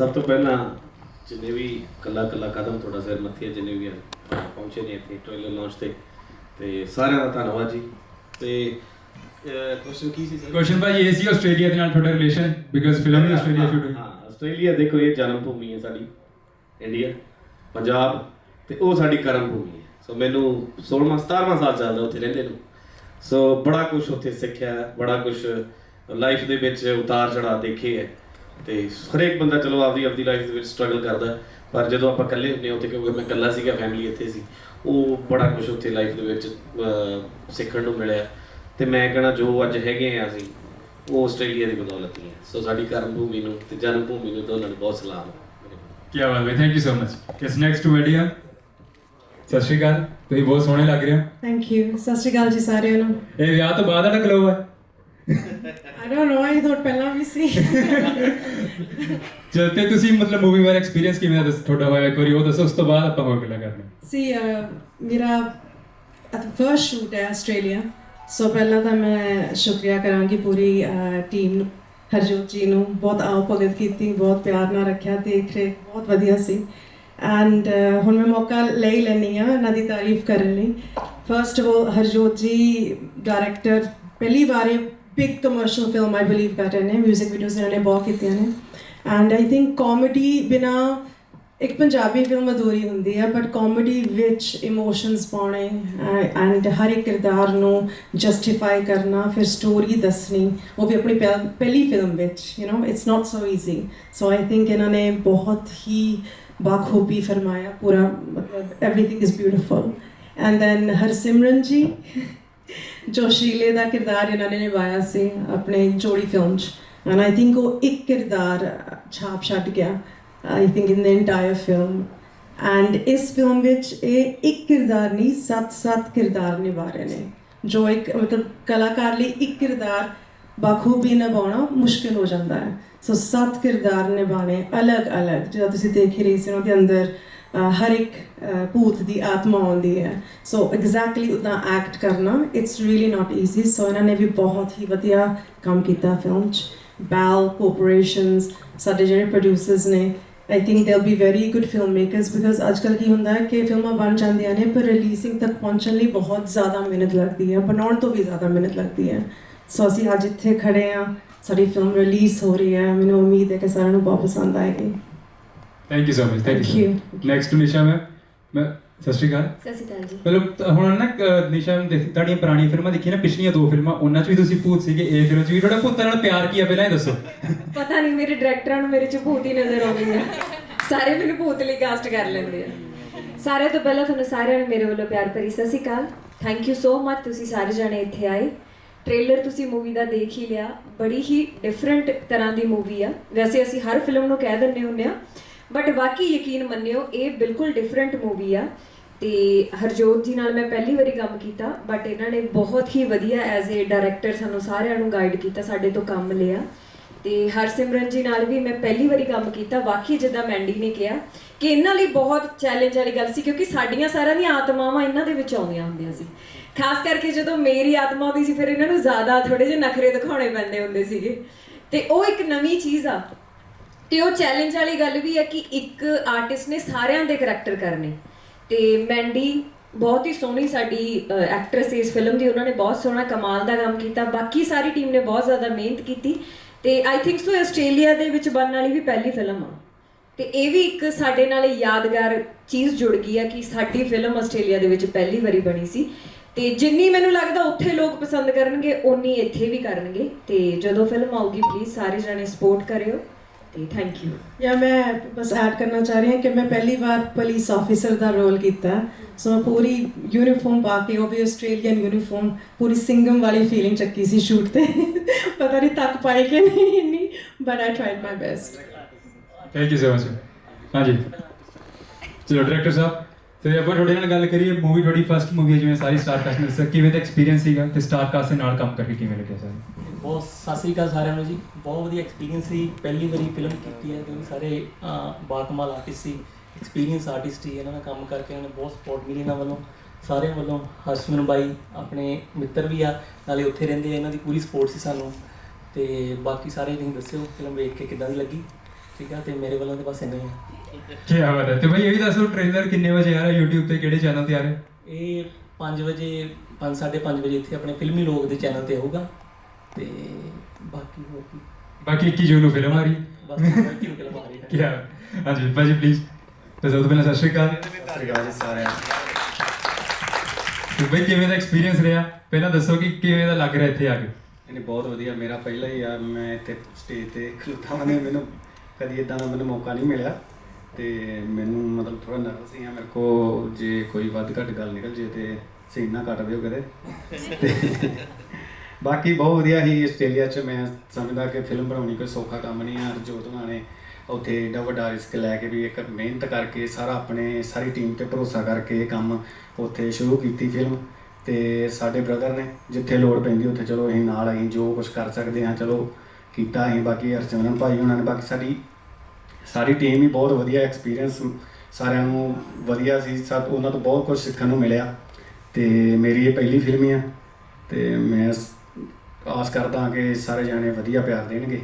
ਸਭ ਤੋਂ ਪਹਿਲਾਂ ਜਿੰਨੇ ਵੀ ਕੱਲਾ ਕੱਲਾ ਕਦਮ ਤੁਹਾਡਾ ਸਿਰ ਮੱਥੇ ਜਿੰਨੇ ਵੀ ਪਹੁੰਚੇ ਨੇ ਇੱਥੇ ਟ੍ਰੇਲਰ ਲਾਂਚ ਤੇ। ਤੇ ਸਾਰਿਆਂ ਦਾ ਧੰਨਵਾਦ ਜੀ। ਤੇ ਕੁਐਸਚਨ ਕੀ ਸੀ ਸਰ? ਕੁਐਸਚਨ ਭਾਈ ਇਹ ਸੀ ਆਸਟ੍ਰੇਲੀਆ ਦੇ ਨਾਲ ਤੁਹਾਡਾ ਰਿਲੇਸ਼ਨ ਬਿਕਾਜ਼ ਫਿਲਮ ਵੀ ਆਸਟ੍ਰੇਲੀਆ ਸ਼ੂਟ ਹੋਈ ਹਾਂ ਆਸਟ੍ਰੇਲੀਆ ਦੇਖੋ ਇਹ ਜਨਮ ਭੂਮੀ ਹੈ ਸਾਡੀ ਇੰਡੀਆ ਪੰਜਾਬ ਤੇ ਉਹ ਸਾਡੀ ਕਰਮ ਭੂਮੀ ਹੈ। ਸੋ ਮੈਨੂੰ 16ਵਾਂ 17ਵਾਂ ਸਾਲ ਚੱਲਦਾ ਉੱਥੇ ਰਹਿੰਦੇ ਨੂੰ। ਸੋ ਬੜਾ ਕੁਝ ਉੱਥੇ ਸਿੱਖਿਆ ਬੜਾ ਕੁਝ ਲਾਈਫ ਦੇ ਵਿੱਚ ਉਤਾਰ ਚੜਾਅ ਦੇਖੇ ਹੈ। ਤੇ ਹਰੇਕ ਬੰਦਾ ਚਲੋ ਆਪਦੀ ਆਪਦੀ ਲਾਈਫ ਦੇ ਵਿੱਚ ਸਟਰਗਲ ਕਰਦਾ ਪਰ ਜਦੋਂ ਆਪਾਂ ਇਕੱਲੇ ਹੁੰਦੇ ਹਾਂ ਉੱਥੇ ਕਿਉਂਕਿ ਮੈਂ ਇਕੱਲਾ ਸੀਗਾ ਫੈਮਿਲੀ ਇੱਥੇ ਸੀ ਉਹ ਬੜਾ ਕੁਝ ਉੱਥੇ ਲਾਈਫ ਦੇ ਵਿੱਚ ਸਿੱਖਣ ਨੂੰ ਮਿਲਿਆ। ਤੇ ਮੈਂ ਕਹਣਾ ਜੋ ਅੱਜ ਹੈਗੇ ਆ ਅਸੀਂ ਉਹ ਆਸਟ੍ਰੇਲੀਆ ਦੀ ਬਦੌਲਤ ਹੀ ਹੈ ਸੋ ਸਾਡੀ ਕਰਮ ਭੂਮੀ ਨੂੰ ਤੇ ਜਨਮ ਭੂਮੀ ਨੂੰ ਦੋਨਾਂ ਨੂੰ ਬਹੁਤ ਸਲਾਮ ਕੀ ਬਾਤ ਹੈ ਥੈਂਕ ਯੂ ਸੋ ਮਚ ਇਸ ਨੈਕਸਟ ਟੂ ਵੈਡੀਆ ਸਤਿ ਸ਼੍ਰੀ ਅਕਾਲ ਤੁਸੀਂ ਬਹੁਤ ਸੋਹਣੇ ਲੱਗ ਰਹੇ ਹੋ। ਥੈਂਕ ਯੂ ਸਤਿ ਸ਼੍ਰੀ ਅਕਾਲ ਜੀ ਸਾਰਿਆਂ ਨੂੰ। ਇਹ ਵਿਆਹ ਤੋਂ ਬਾਅਦ ਦਾ ਗਲੋ ਹੈ? ਡੋਨਟ ਨੋ ਆਈ ਥੋਟ ਪਹਿਲਾਂ ਵੀ ਸੀ ਜਦ ਤੇ ਤੁਸੀਂ ਮਤਲਬ ਮੂਵੀ ਬਾਰੇ ਐਕਸਪੀਰੀਅੰਸ ਕਿਵੇਂ ਦਾ ਦੱਸ- ਤੁਹਾਡਾ ਹੋਇਆ ਵਾਰੀ ਉਹ ਦੱਸੋ ਉਸ ਤੋਂ ਬਾਅਦ ਆਪਾਂ ਹੋਰ ਗੱਲਾਂ ਕਰਨੀ ਸੀ ਮੇਰਾ ਫਰਸਟ ਸ਼ੂਟ ਹੈ ਆਸਟ੍ਰੇਲੀਆ ਸੋ ਪਹਿਲਾਂ ਤਾਂ ਮੈਂ ਸ਼ੁਕਰੀਆ ਕਰਾਂਗੀ ਪੂਰੀ ਟੀਮ ਨੂੰ ਹਰਜੋਤ ਜੀ ਨੂੰ ਬਹੁਤ ਆਓ ਭਗਤ ਕੀਤੀ ਬਹੁਤ ਪਿਆਰ ਨਾਲ ਰੱਖਿਆ ਦੇਖ ਰਹੇ ਬਹੁਤ ਵਧੀਆ ਸੀ ਐਂਡ ਹੁਣ ਮੈਂ ਮੌਕਾ ਲੈ ਹੀ ਲੈਣੀ ਆ ਇਹਨਾਂ ਦੀ ਤਾਰੀਫ ਕਰਨ ਲਈ first of all Harjot ji director ਪਹਿਲੀ ਵਾਰ big commercial film I believe ਕਰ ਰਹੇ ਨੇ 뮤직 ਵੀਡੀਓਜ਼ ਇਹਨਾਂ ਨੇ ਬਹੁਤ ਕੀਤੀਆਂ ਨੇ ਐਂਡ ਆਈ ਥਿੰਕ ਕਾਮੇਡੀ ਬਿਨਾ ਇੱਕ ਪੰਜਾਬੀ ਫਿਲਮ ਅਧੂਰੀ ਹੁੰਦੀ ਹੈ ਬਟ ਕਾਮੇਡੀ ਵਿੱਚ ਇਮੋਸ਼ਨਸ ਪਾਉਣੇ ਐਂਡ ਹਰ ਇੱਕ ਕਿਰਦਾਰ ਨੂੰ ਜਸਟੀਫਾਈ ਕਰਨਾ ਫਿਰ ਸਟੋਰੀ ਦੱਸਣੀ ਉਹ ਵੀ ਆਪਣੀ ਪਹਿ- ਪਹਿਲੀ ਫਿਲਮ ਵਿੱਚ you know it's not so easy so I think ਇਹਨਾਂ ਨੇ ਬਹੁਤ ਹੀ ਬਾਖੂਬੀ ਫਰਮਾਇਆ ਪੂਰਾ ਮਤਲਬ everything is beautiful and then Harsimran ji ਜੋਸ਼ੀਲੇ ਦਾ ਕਿਰਦਾਰ ਇਹਨਾਂ ਨੇ ਨਿਭਾਇਆ ਸੀ ਆਪਣੇ ਜੋੜੀ ਫਿਲਮ 'ਚ ਐਂਡ ਆਈ ਥਿੰਕ ਉਹ ਇੱਕ ਕਿਰਦਾਰ ਛਾਪ ਛੱਡ ਗਿਆ I think in the entire film and ਇਸ ਫਿਲਮ ਵਿੱਚ ਇਹ ਇੱਕ ਕਿਰਦਾਰ ਨਹੀਂ ਸੱਤ ਸੱਤ ਕਿਰਦਾਰ ਨਿਭਾ ਰਹੇ ਨੇ। ਜੋ ਇੱਕ, ਮਤਲਬ ਕਲਾਕਾਰ ਲਈ ਇੱਕ ਕਿਰਦਾਰ ਬਾਖੂਬੀ ਨਿਭਾਉਣਾ ਮੁਸ਼ਕਿਲ ਹੋ ਜਾਂਦਾ ਹੈ। ਸੋ ਸੱਤ ਕਿਰਦਾਰ ਨਿਭਾਣੇ ਅਲੱਗ-ਅਲੱਗ ਜਿਹੜਾ ਤੁਸੀਂ ਦੇਖ ਹੀ ਰਹੇ ਸੀ ਉਹਦੇ ਅੰਦਰ ਹਰ ਇੱਕ ਭੂਤ ਦੀ ਆਤਮਾ ਆਉਂਦੀ ਹੈ। ਸੋ ਐਗਜ਼ੈਕਟਲੀ ਉਦਾਂ ਐਕਟ ਕਰਨਾ it's really not easy so ਇਹਨਾਂ ਨੇ ਵੀ ਬਹੁਤ ਹੀ ਵਧੀਆ ਕੰਮ ਕੀਤਾ ਫਿਲਮ 'ਚ। ਬੈਲ ਕੋਆਪਰੇਸ਼ਨਸ ਸਾਡੇ ਜਿਹੜੇ ਪ੍ਰੋਡਿਊਸਰਸ ਨੇ I think they will be very good film makers because ਅੱਜਕੱਲ ਕੀ ਹੁੰਦਾ ਹੈ ਕਿ ਫਿਲਮਾਂ ਬਣ ਜਾਂਦੀਆਂ ਨੇ, ਪਰ ਰਿਲੀਜ਼ਿੰਗ ਤੱਕ ਪਹੁੰਚਣ ਲਈ ਬਹੁਤ ਜ਼ਿਆਦਾ ਮਿਹਨਤ ਲੱਗਦੀ ਹੈ, ਬਣਾਉਣ ਤੋਂ ਵੀ ਜ਼ਿਆਦਾ ਮਿਹਨਤ ਲੱਗਦੀ ਹੈ। ਸੋ ਅਸੀਂ ਅੱਜ ਇੱਥੇ ਖੜੇ ਆ ਸਾਡੀ ਫਿਲਮ ਰਿਲੀਜ਼ ਹੋ ਰਹੀ ਹੈ। ਮੈਨੂੰ ਉਮੀਦ ਹੈ ਕਿ ਸਾਰਿਆਂ ਨੂੰ ਬਹੁਤ ਪਸੰਦ ਆਏਗੀ। Thank you so much thank Thank you you. Next Nisha ਮੈਂ ਮੈਂ ਸਤਿ ਸ਼੍ਰੀ ਅਕਾਲ। ਸਤਿ ਸ਼੍ਰੀ ਅਕਾਲ ਜੀ। ਮਤਲਬ ਹੁਣ ਨਾ ਨਿਸ਼ਾ ਨੂੰ ਦੇਖ ਤੁਹਾਡੀਆਂ ਪੁਰਾਣੀਆਂ ਫਿਲਮਾਂ ਦੇਖੀਆਂ ਨਾ ਪਿਛਲੀਆਂ ਦੋ ਫਿਲਮਾਂ ਉਹਨਾਂ 'ਚ ਵੀ ਤੁਸੀਂ ਭੂਤ ਸੀਗੇ ਇਹ ਫਿਲਮ 'ਚ ਵੀ। ਤੁਹਾਡਾ ਭੂਤਾਂ ਨਾਲ ਪਿਆਰ ਕੀ ਆ ਪਹਿਲਾਂ ਇਹ ਦੱਸੋ। ਪਤਾ ਨਹੀਂ ਮੇਰੇ ਡਾਇਰੈਕਟਰਾਂ ਨੂੰ ਮੇਰੇ ਚ ਭੂਤ ਹੀ ਨਜ਼ਰ ਆਉਂਦੀ ਆ। ਸਾਰੇ ਮੈਨੂੰ ਭੂਤ ਲਈ ਕਾਸਟ ਕਰ ਲੈਂਦੇ ਆ। ਸਾਰਿਆਂ ਤੋਂ ਪਹਿਲਾਂ ਤੁਹਾਨੂੰ ਸਾਰਿਆਂ ਨੂੰ ਮੇਰੇ ਵੱਲੋਂ ਪਿਆਰ ਭਰੀ ਸਤਿ ਸ਼੍ਰੀ ਅਕਾਲ। ਥੈਂਕ ਯੂ ਸੋ ਮਚ ਤੁਸੀਂ ਸਾਰੇ ਜਣੇ ਇੱਥੇ ਆਏ। ਟ੍ਰੇਲਰ ਤੁਸੀਂ ਮੂਵੀ ਦਾ ਦੇਖ ਹੀ ਲਿਆ। ਬੜੀ ਹੀ ਡਿਫਰੈਂਟ ਤਰ੍ਹਾਂ ਦੀ ਮੂਵੀ ਆ। ਵੈਸੇ ਅਸੀਂ ਹਰ ਫਿਲਮ ਨੂੰ ਕਹਿ ਦਿੰਦੇ ਹੁੰਦੇ ਆ। ਬਟ ਬਾਕੀ ਯਕੀਨ ਮੰਨਿਓ, ਇਹ ਬਿਲਕੁਲ ਡਿਫਰੈਂਟ ਮੂਵੀ ਆ ਤੇ ਹਰਜੋਤ ਜੀ ਨਾਲ ਮੈਂ ਪਹਿਲੀ ਵਾਰੀ ਕੰਮ ਕੀਤਾ ਬਟ ਇਹਨਾਂ ਨੇ ਬਹੁਤ ਹੀ ਵਧੀਆ ਐਜ਼ ਅ ਡਾਇਰੈਕਟਰ ਸਾਨੂੰ ਸਾਰਿਆਂ ਨੂੰ ਗਾਈਡ ਕੀਤਾ, ਸਾਡੇ ਤੋਂ ਕੰਮ ਲਿਆ। ਤੇ ਹਰਸਿਮਰਨ ਜੀ ਨਾਲ ਵੀ ਮੈਂ ਪਹਿਲੀ ਵਾਰੀ ਕੰਮ ਕੀਤਾ ਵਾਕਈ ਜਿੱਦਾਂ ਮੈਂਡੀ ਨੇ ਕਿਹਾ ਕਿ ਇਹਨਾਂ ਲਈ ਬਹੁਤ ਚੈਲੰਜ ਵਾਲੀ ਗੱਲ ਸੀ, ਕਿਉਂਕਿ ਸਾਡੀਆਂ ਸਾਰਿਆਂ ਦੀਆਂ ਆਤਮਾਵਾਂ ਇਹਨਾਂ ਦੇ ਵਿੱਚ ਆਉਂਦੀਆਂ ਹੁੰਦੀਆਂ ਸੀ। ਖਾਸ ਕਰਕੇ ਜਦੋਂ ਮੇਰੀ ਆਤਮਾ ਆਉਂਦੀ ਸੀ, ਫਿਰ ਇਹਨਾਂ ਨੂੰ ਜ਼ਿਆਦਾ ਥੋੜੇ ਜਿਹੇ ਨਖਰੇ ਦਿਖਾਉਣੇ ਪੈਂਦੇ ਹੁੰਦੇ ਸੀਗੇ। ਤੇ ਉਹ ਇੱਕ ਨਵੀਂ ਚੀਜ਼ ਆ ਤੇ ਉਹ ਚੈਲੰਜ ਵਾਲੀ ਗੱਲ ਵੀ ਹੈ ਕਿ ਇੱਕ ਆਰਟਿਸਟ ਨੇ ਸਾਰਿਆਂ ਦੇ ਕਰੈਕਟਰ ਕਰਨੇ। ਤੇ ਮੈਂਡੀ ਬਹੁਤ ਹੀ ਸੋਹਣੀ ਸਾਡੀ ਐਕਟਰੈਸ ਇਸ ਫਿਲਮ ਦੀ, ਉਹਨਾਂ ਨੇ ਬਹੁਤ ਸੋਹਣਾ ਕਮਾਲ ਦਾ ਕੰਮ ਕੀਤਾ। ਬਾਕੀ ਸਾਰੀ ਟੀਮ ਨੇ ਬਹੁਤ ਜ਼ਿਆਦਾ ਮਿਹਨਤ ਕੀਤੀ। ਤੇ ਆਈ ਥਿੰਕ ਸੋ ਆਸਟ੍ਰੇਲੀਆ ਦੇ ਵਿੱਚ ਬਣਨ ਵਾਲੀ ਵੀ ਪਹਿਲੀ ਫਿਲਮ ਆ। ਤੇ ਇਹ ਵੀ ਇੱਕ ਸਾਡੇ ਨਾਲ ਯਾਦਗਾਰ ਚੀਜ਼ ਜੁੜ ਗਈ ਆ ਕਿ ਸਾਡੀ ਫਿਲਮ ਆਸਟ੍ਰੇਲੀਆ ਦੇ ਵਿੱਚ ਪਹਿਲੀ ਵਾਰੀ ਬਣੀ ਸੀ। ਤੇ ਜਿੰਨੀ ਮੈਨੂੰ ਲੱਗਦਾ ਉੱਥੇ ਲੋਕ ਪਸੰਦ ਕਰਨਗੇ, ਓਨੀ ਇੱਥੇ ਵੀ ਕਰਨਗੇ। ਤੇ ਜਦੋਂ ਫਿਲਮ ਆਊਗੀ ਪਲੀਜ਼ ਸਾਰੇ ਜਣੇ ਸਪੋਰਟ ਕਰਿਓ। ਤੇ ਥੈਂਕ ਯੂ ਜਾਂ ਮੈਂ ਬਸ ਐਡ ਕਰਨਾ ਚਾਹ ਰਹੀ ਹਾਂ ਕਿ ਮੈਂ ਪਹਿਲੀ ਵਾਰ ਪੁਲਿਸ ਆਫੀਸਰ ਦਾ ਰੋਲ ਕੀਤਾ। ਸੋ ਮੈਂ ਪੂਰੀ ਯੂਨੀਫਾਰਮ ਪਾ ਕੇ ਉਹ ਵੀ ਆਸਟ੍ਰੇਲੀਅਨ ਯੂਨੀਫਾਰਮ ਪੂਰੀ ਸਿੰਗਮ ਵਾਲੀ ਫੀਲਿੰਗ ਚੱਕੀ ਸੀ ਸ਼ੂਟ ਤੇ। ਪਤਾ ਨਹੀਂ ਤੱਕ ਪਾਈ ਕਿ ਨਹੀਂ ਇੰਨੀ but I tried my best thank you so much ਹਾਂਜੀ। ਚਲੋ ਡਾਇਰੈਕਟਰ ਸਾਹਿਬ ਤੇ ਆਪਾਂ ਤੁਹਾਡੇ ਨਾਲ ਗੱਲ ਕਰੀਏ ਮੂਵੀ ਤੁਹਾਡੀ ਫਰਸਟ ਮੂਵੀ ਹੈ ਜਿਵੇਂ ਸਾਰੀ ਸਟਾਰ ਕਾਸਟ ਨੇ। ਦੱਸਿਆ ਕਿਵੇਂ ਦਾ ਐਕਸਪੀਰੀਅੰਸ ਸੀਗਾ ਤੇ ਸਟਾਰ ਕਾਸਟ ਦੇ ਨਾਲ ਕੰਮ ਕਰਕੇ ਕਿਵੇਂ ਲੱਗਿਆ ਸਾਨੂੰ ਬਹੁਤ ਸਤਿ ਸ੍ਰੀ ਅਕਾਲ ਸਾਰਿਆਂ ਨੂੰ ਜੀ। ਬਹੁਤ ਵਧੀਆ ਐਕਸਪੀਰੀਅੰਸ ਸੀ। ਪਹਿਲੀ ਵਾਰੀ ਫਿਲਮ ਕੀਤੀ ਹੈ ਕਿਉਂਕਿ ਸਾਰੇ ਅਹ, ਬਾਕਮਾਲ ਆਰਟਿਸਟ ਸੀ। ਐਕਸਪੀਰੀਅੰਸ ਆਰਟਿਸਟ ਸੀ। ਇਹਨਾਂ ਨਾਲ ਕੰਮ ਕਰਕੇ ਇਹਨਾਂ ਨੇ ਬਹੁਤ ਸਪੋਰਟ ਮਿਲੀ ਇਹਨਾਂ ਵੱਲੋਂ। ਸਾਰਿਆਂ ਵੱਲੋਂ ਹਰਸ਼ਮਨ ਬਾਈ ਆਪਣੇ ਮਿੱਤਰ ਵੀ ਆ ਨਾਲੇ ਉੱਥੇ ਰਹਿੰਦੇ ਆ। ਇਹਨਾਂ ਦੀ ਪੂਰੀ ਸਪੋਰਟ ਸੀ ਸਾਨੂੰ। ਤੇ ਬਾਕੀ ਸਾਰੇ ਤੁਸੀਂ ਦੱਸਿਓ ਫਿਲਮ ਵੇਖ ਕੇ ਕਿੱਦਾਂ ਦੀ ਲੱਗੀ? ਠੀਕ ਆ? ਤੇ ਮੇਰੇ ਵੱਲੋਂ ਤਾਂ ਬਸ ਇੰਨਾ ਹੀ ਆ। ਕੀ ਬਾਤ ਹੈ? ਤੇ ਭਾਈ ਇਹ ਵੀ ਦੱਸੋ ਟ੍ਰੇਲਰ ਕਿੰਨੇ ਵਜੇ ਆ ਰਿਹਾ? YouTube ਤੇ ਕਿਹੜੇ ਚੈਨਲ ਤੇ ਆ ਰਿਹਾ? ਇਹ 5 ਵਜੇ 5 5:30 ਵਜੇ ਇੱਥੇ ਆਪਣੇ ਫਿਲਮੀ ਲੋਕ ਦੇ ਚੈਨਲ ਤੇ ਆਊਗਾ। ਤੇ ਬਾਕੀ ਹੋਰ ਕੀ? ਬਾਕੀ 21 ਜੂਨ ਨੂੰ ਫਿਲਮ ਆ ਰਹੀ। ਬਾਕੀ ਨੂੰ ਫਿਲਮ ਆ ਰਹੀ ਹੈ। ਕੀ ਹਾਂਜੀ ਭਾਜੀ ਪਲੀਜ਼ ਤੇ ਸਭ ਤੋਂ ਪਹਿਲਾਂ ਸਤਿ ਸ਼੍ਰੀ ਅਕਾਲ। ਸਰਕਾਰ ਜੀ ਸਾਰਿਆਂ ਤੇ ਬਈ ਕਿਵੇਂ ਦਾ ਐਕਸਪੀਰੀਅੰਸ ਰਿਹਾ? ਪਹਿਲਾਂ ਦੱਸੋ ਕਿ ਕਿਵੇਂ ਦਾ ਲੱਗ ਰਿਹਾ ਇੱਥੇ ਆ ਕੇ? ਇਹਨੇ ਬਹੁਤ ਵਧੀਆ। ਮੇਰਾ ਪਹਿਲਾ ਹੀ ਆ ਮੈਂ ਇੱਥੇ ਸਟੇਜ ਤੇ ਖਲੋਤਾ ਨੇ ਮੈਨੂੰ ਕਦੀ ਇਦਾਂ ਦਾ ਮੈਨੂੰ ਮੌਕਾ ਨਹੀਂ ਮਿਲਿਆ। ਤੇ ਮੈਨੂੰ ਮਤਲਬ ਥੋੜਾ ਨਰਵਸ ਹੀ ਆ ਮੇਰੇ ਕੋ ਜੇ ਕੋਈ ਵੱਧ ਘੱਟ ਗੱਲ ਨਿਕਲ ਜੇ ਤੇ ਸੀਨ ਨਾ ਕੱਟ ਦਿਓ ਕਦੇ। ਤੇ ਬਾਕੀ ਬਹੁਤ ਵਧੀਆ ਹੀ ਆਸਟ੍ਰੇਲੀਆ 'ਚ, ਮੈਂ ਸਮਝਦਾ ਕਿ ਫਿਲਮ ਬਣਾਉਣੀ ਕੋਈ ਸੌਖਾ ਕੰਮ ਨਹੀਂ ਆ ਜੋਤ ਹੋਣਾ ਨੇ ਉੱਥੇ ਏਡਾ ਵੱਡਾ ਰਿਸਕ ਲੈ ਕੇ ਵੀ ਇੱਕ ਮਿਹਨਤ ਕਰਕੇ ਸਾਰਾ ਆਪਣੇ, ਸਾਰੀ ਟੀਮ ਤੇ ਭਰੋਸਾ ਕਰਕੇ ਕੰਮ ਉੱਥੇ ਸ਼ੁਰੂ ਕੀਤੀ ਫਿਲਮ ਤੇ ਸਾਡੇ ਬ੍ਰਦਰ ਨੇ ਜਿੱਥੇ ਲੋੜ ਪੈਂਦੀ ਉੱਥੇ ਚਲੋ ਅਸੀਂ ਨਾਲ ਅਸੀਂ ਜੋ ਕੁਝ ਕਰ ਸਕਦੇ ਹਾਂ, ਚਲੋ ਕੀਤਾ ਅਸੀਂ, ਬਾਕੀ ਹਰਸਿਮਰਨ ਭਾਈ ਉਹਨਾਂ ਨੇ, ਬਾਕੀ ਸਾਡੀ ਸਾਰੀ ਟੀਮ ਹੀ ਬਹੁਤ ਵਧੀਆ ਐਕਸਪੀਰੀਅੰਸ ਸਾਰਿਆਂ ਨੂੰ ਵਧੀਆ ਸੀ ਸਭ ਉਹਨਾਂ ਤੋਂ ਬਹੁਤ ਕੁਝ ਸਿੱਖਣ ਨੂੰ ਮਿਲਿਆ ਤੇ ਮੇਰੀ ਇਹ ਪਹਿਲੀ ਫਿਲਮ ਹੀ ਆ ਤੇ ਮੈਂ ਆਸ ਕਰਦਾ ਹਾਂ ਕਿ ਸਾਰੇ ਜਾਣੇ ਵਧੀਆ ਪਿਆਰ ਦੇਣਗੇ।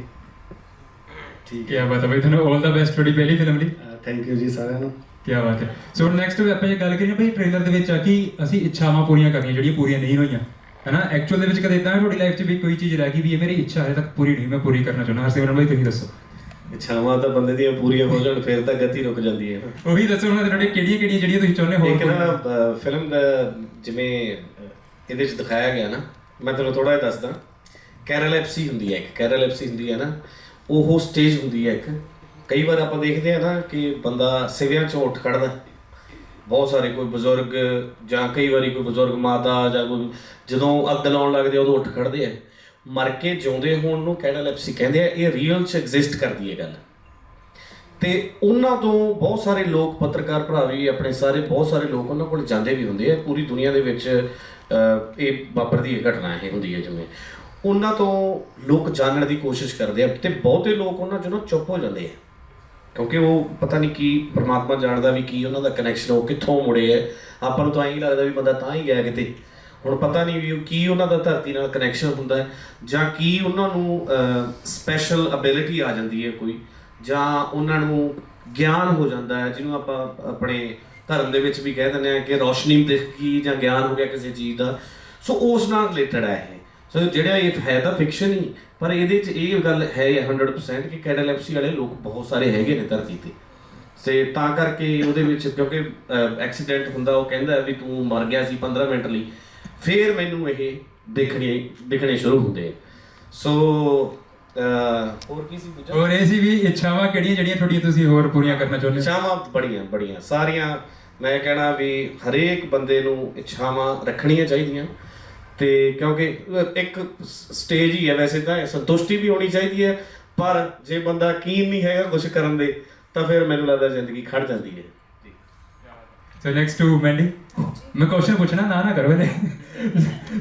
ਠੀਕ ਕੀ ਬਾਤ ਹੈ ਬਈ ਤੁਹਾਨੂੰ 올 ਦਾ ਬੈਸਟ ਤੁਹਾਡੀ ਪਹਿਲੀ ਫਿਲਮ ਲਈ ਥੈਂਕ ਯੂ ਜੀ ਸਾਰਿਆਂ ਨੂੰ। ਕੀ ਬਾਤ ਹੈ। ਸੋ ਨੈਕਸਟ ਆਪਾਂ ਇਹ ਗੱਲ ਕਰੀਏ ਬਈ ਟ੍ਰੇਲਰ ਦੇ ਵਿੱਚ ਆ ਕਿ ਅਸੀਂ ਇੱਛਾਵਾਂ ਪੂਰੀਆਂ ਕਰਨੀਆਂ ਜਿਹੜੀਆਂ ਪੂਰੀਆਂ ਨਹੀਂ ਹੋਈਆਂ। ਹੈਨਾ ਐਕਚੁਅਲ ਦੇ ਵਿੱਚ ਕਦੇ ਇਦਾਂ ਤੁਹਾਡੀ ਲਾਈਫ 'ਚ ਵੀ ਕੋਈ ਚੀਜ਼ ਰਹਿ ਗਈ ਵੀ ਇਹ ਮੇਰੀ ਇੱਛਾ ਹਜੇ ਤੱਕ ਪੂਰੀ ਨਹੀਂ ਮੈਂ ਪੂਰੀ ਕਰਨਾ ਚਾਹੁੰਦਾ। ਹਰਸਿਮਰਨ ਭਾਈ ਤੁਸੀਂ ਦੱਸੋ। ਇੱਛਾਵਾਂ ਤਾਂ ਬੰਦੇ ਦੀਆਂ ਪੂਰੀਆਂ ਹੋ ਜਾਣ ਫਿਰ ਤਾਂ ਗਤੀ ਰੁਕ ਜਾਂਦੀ ਹੈ। ਉਹੀ ਦੱਸੋ ਉਹਨਾਂ ਦੇ ਤੁਹਾਡੇ ਕਿਹੜੀਆਂ ਕਿਹੜੀਆਂ ਜਿਹੜੀਆਂ ਤੁਸੀਂ ਚਾਹੁੰਦੇ ਹੋ ਇੱਕ ਨਾ ਫਿਲਮ ਦਾ ਜਿਵੇਂ ਇਹਦੇ ਚ ਦਿਖਾਇਆ ਗਿਆ ਨਾ ਮੈਂ ਤੁਹਾਨੂੰ ਥੋੜਾ ਜਿਹਾ ਦੱਸਦਾ। ਕੈਰਲੈਪਸੀ ਹੁੰਦੀ ਹੈ ਇੱਕ ਕੈਰਲੈਪਸੀ ਹੁੰਦੀ ਹੈ ਨਾ ਉਹ ਸਟੇਜ ਹੁੰਦੀ ਹੈ ਇੱਕ। ਕਈ ਵਾਰ ਆਪਾਂ ਦੇਖਦੇ ਆ ਨਾ ਕਿ ਬੰਦਾ ਸਿਵਿਆਂ ਚੋਂ ਉੱਠ ਖੜਦਾ। ਬਹੁਤ ਸਾਰੇ ਕੋਈ ਬਜ਼ੁਰਗ ਜਾਂ ਕਈ ਵਾਰੀ ਕੋਈ ਬਜ਼ੁਰਗ ਮਾਤਾ ਜਾਂ ਕੋਈ ਜਦੋਂ ਅੱਗ ਲਾਉਣ ਲੱਗਦੇ ਉਦੋਂ ਉੱਠ ਖੜਦੇ ਆ। ਮਰ ਕੇ ਜਿਉਂਦੇ ਹੋਣ ਨੂੰ ਕੈਰਲੈਪਸੀ ਕਹਿੰਦੇ ਆ, ਇਹ ਰੀਅਲ ਚ ਐਗਜ਼ਿਸਟ ਕਰਦੀ ਹੈ ਗੱਲ। ਤੇ ਉਹਨਾਂ ਤੋਂ ਬਹੁਤ ਸਾਰੇ ਲੋਕ, ਪੱਤਰਕਾਰ ਭਰਾ ਵੀ ਆਪਣੇ ਸਾਰੇ, ਬਹੁਤ ਸਾਰੇ ਲੋਕ ਉਹਨਾਂ ਕੋਲ ਜਾਂਦੇ ਵੀ ਹੁੰਦੇ ਆ। ਪੂਰੀ ਦੁਨੀਆ ਦੇ ਵਿੱਚ ਇਹ ਵਾਪਰਦੀ ਇਹ ਘਟਨਾ ਇਹ ਹੁੰਦੀ ਹੈ ਜਿਵੇਂ। ਉਹਨਾਂ ਤੋਂ ਲੋਕ ਜਾਣਨ ਦੀ ਕੋਸ਼ਿਸ਼ ਕਰਦੇ ਆ ਤੇ ਬਹੁਤੇ ਲੋਕ ਉਹਨਾਂ ਚੋਂ ਨਾ ਚੁੱਪ ਹੋ ਜਾਂਦੇ ਆ। ਕਿਉਂਕਿ ਉਹ ਪਤਾ ਨਹੀਂ ਕੀ ਪਰਮਾਤਮਾ ਜਾਣਦਾ ਵੀ ਕੀ ਉਹਨਾਂ ਦਾ ਕਨੈਕਸ਼ਨ ਉਹ ਕਿੱਥੋਂ ਮੁੜੇ ਹੈ ਆਪਾਂ ਨੂੰ ਤਾਂ ਐਂ ਲੱਗਦਾ ਵੀ ਬੰਦਾ ਤਾਂ ਹੀ ਗਿਆ ਕਿਤੇ। ਹੁਣ ਪਤਾ ਨਹੀਂ ਵੀ ਉਹ ਕੀ ਉਹਨਾਂ ਦਾ ਧਰਤੀ ਨਾਲ ਕਨੈਕਸ਼ਨ ਹੁੰਦਾ ਹੈ, ਜਾਂ ਕੀ ਉਹਨਾਂ ਨੂੰ ਸਪੈਸ਼ਲ ਅਬਿਲਿਟੀ ਆ ਜਾਂਦੀ ਹੈ ਕੋਈ, ਜਾਂ ਉਹਨਾਂ ਨੂੰ ਗਿਆਨ ਹੋ ਜਾਂਦਾ ਹੈ, ਜਿਹਨੂੰ ਆਪਾਂ ਆਪਣੇ ਧਰਮ ਦੇ ਵਿੱਚ ਵੀ ਕਹਿ ਦਿੰਦੇ ਆ ਕਿ ਰੋਸ਼ਨੀ ਦਿਖ ਗਈ ਜਾਂ ਗਿਆਨ ਹੋ ਗਿਆ ਕਿਸੇ ਚੀਜ਼ ਦਾ, ਸੋ ਉਸ ਨਾਲ ਰਿਲੇਟਡ ਹੈ ਇਹ। ਸੋ ਜਿਹੜਾ ਇਹ ਹੈ ਤਾਂ ਫਿਕਸ਼ਨ ਹੀ, ਪਰ ਇਹਦੇ 'ਚ ਇਹ ਗੱਲ ਹੈ 100% ਕਿ ਕੈਡਲੈਪਸੀ ਵਾਲੇ ਲੋਕ ਬਹੁਤ ਸਾਰੇ ਹੈਗੇ ਨੇ ਧਰਤੀ ਤੇ। ਤੇ ਤਾਂ ਕਰਕੇ ਉਹਦੇ ਵਿੱਚ ਕਿਉਂਕਿ ਐਕਸੀਡੈਂਟ ਹੁੰਦਾ, ਉਹ ਕਹਿੰਦਾ ਵੀ ਤੂੰ ਮਰ ਗਿਆ ਸੀ 15 ਮਿੰਟ ਲਈ। ਫੇਰ ਮੈਨੂੰ ਇਹ ਦੇਖਣੇ ਦਿਖਣੇ ਸ਼ੁਰੂ ਹੁੰਦੇ। ਸੋ ਅਹ, ਹੋਰ ਕੀ ਸੀ ਦੂਜਾ ਔਰ ਇਹ ਸੀ ਵੀ ਇੱਛਾਵਾਂ ਕਿਹੜੀਆਂ ਜਿਹੜੀਆਂ ਤੁਹਾਡੀਆਂ ਤੁਸੀਂ ਹੋਰ ਪੂਰੀਆਂ ਕਰਨਾ ਚਾਹੁੰਦੇ ਹੋ? ਇੱਛਾਵਾਂ ਬੜੀਆਂ ਬੜੀਆਂ। ਸਾਰੀਆਂ ਮੈਂ ਕਹਿਣਾ ਵੀ ਹਰੇਕ ਬੰਦੇ ਨੂੰ ਇੱਛਾਵਾਂ ਰੱਖਣੀਆਂ ਚਾਹੀਦੀਆਂ। ਤੇ ਕਿਉਂਕਿ ਇੱਕ ਸਟੇਜ ਹੀ ਹੈ ਵੈਸੇ ਤਾਂ ਸੰਤੁਸ਼ਟੀ ਵੀ ਹੋਣੀ ਚਾਹੀਦੀ ਹੈ। ਪਰ ਜੇ ਬੰਦਾ ਕੀਨ ਨਹੀਂ ਹੈਗਾ ਕੁਝ ਕਰਨ ਦੇ ਤਾਂ ਫਿਰ ਮੈਨੂੰ ਲੱਗਦਾ ਜ਼ਿੰਦਗੀ ਖੜ ਜਾਂਦੀ ਹੈ। ਸੋ ਨੈਕਸਟ ਟੂ ਮੈਂਡੀ ਮੈਂ ਕੁਐਸਚਨ ਪੁੱਛਣਾ ਨਾ ਨਾ ਕਰੋ ਇਹਦੇ।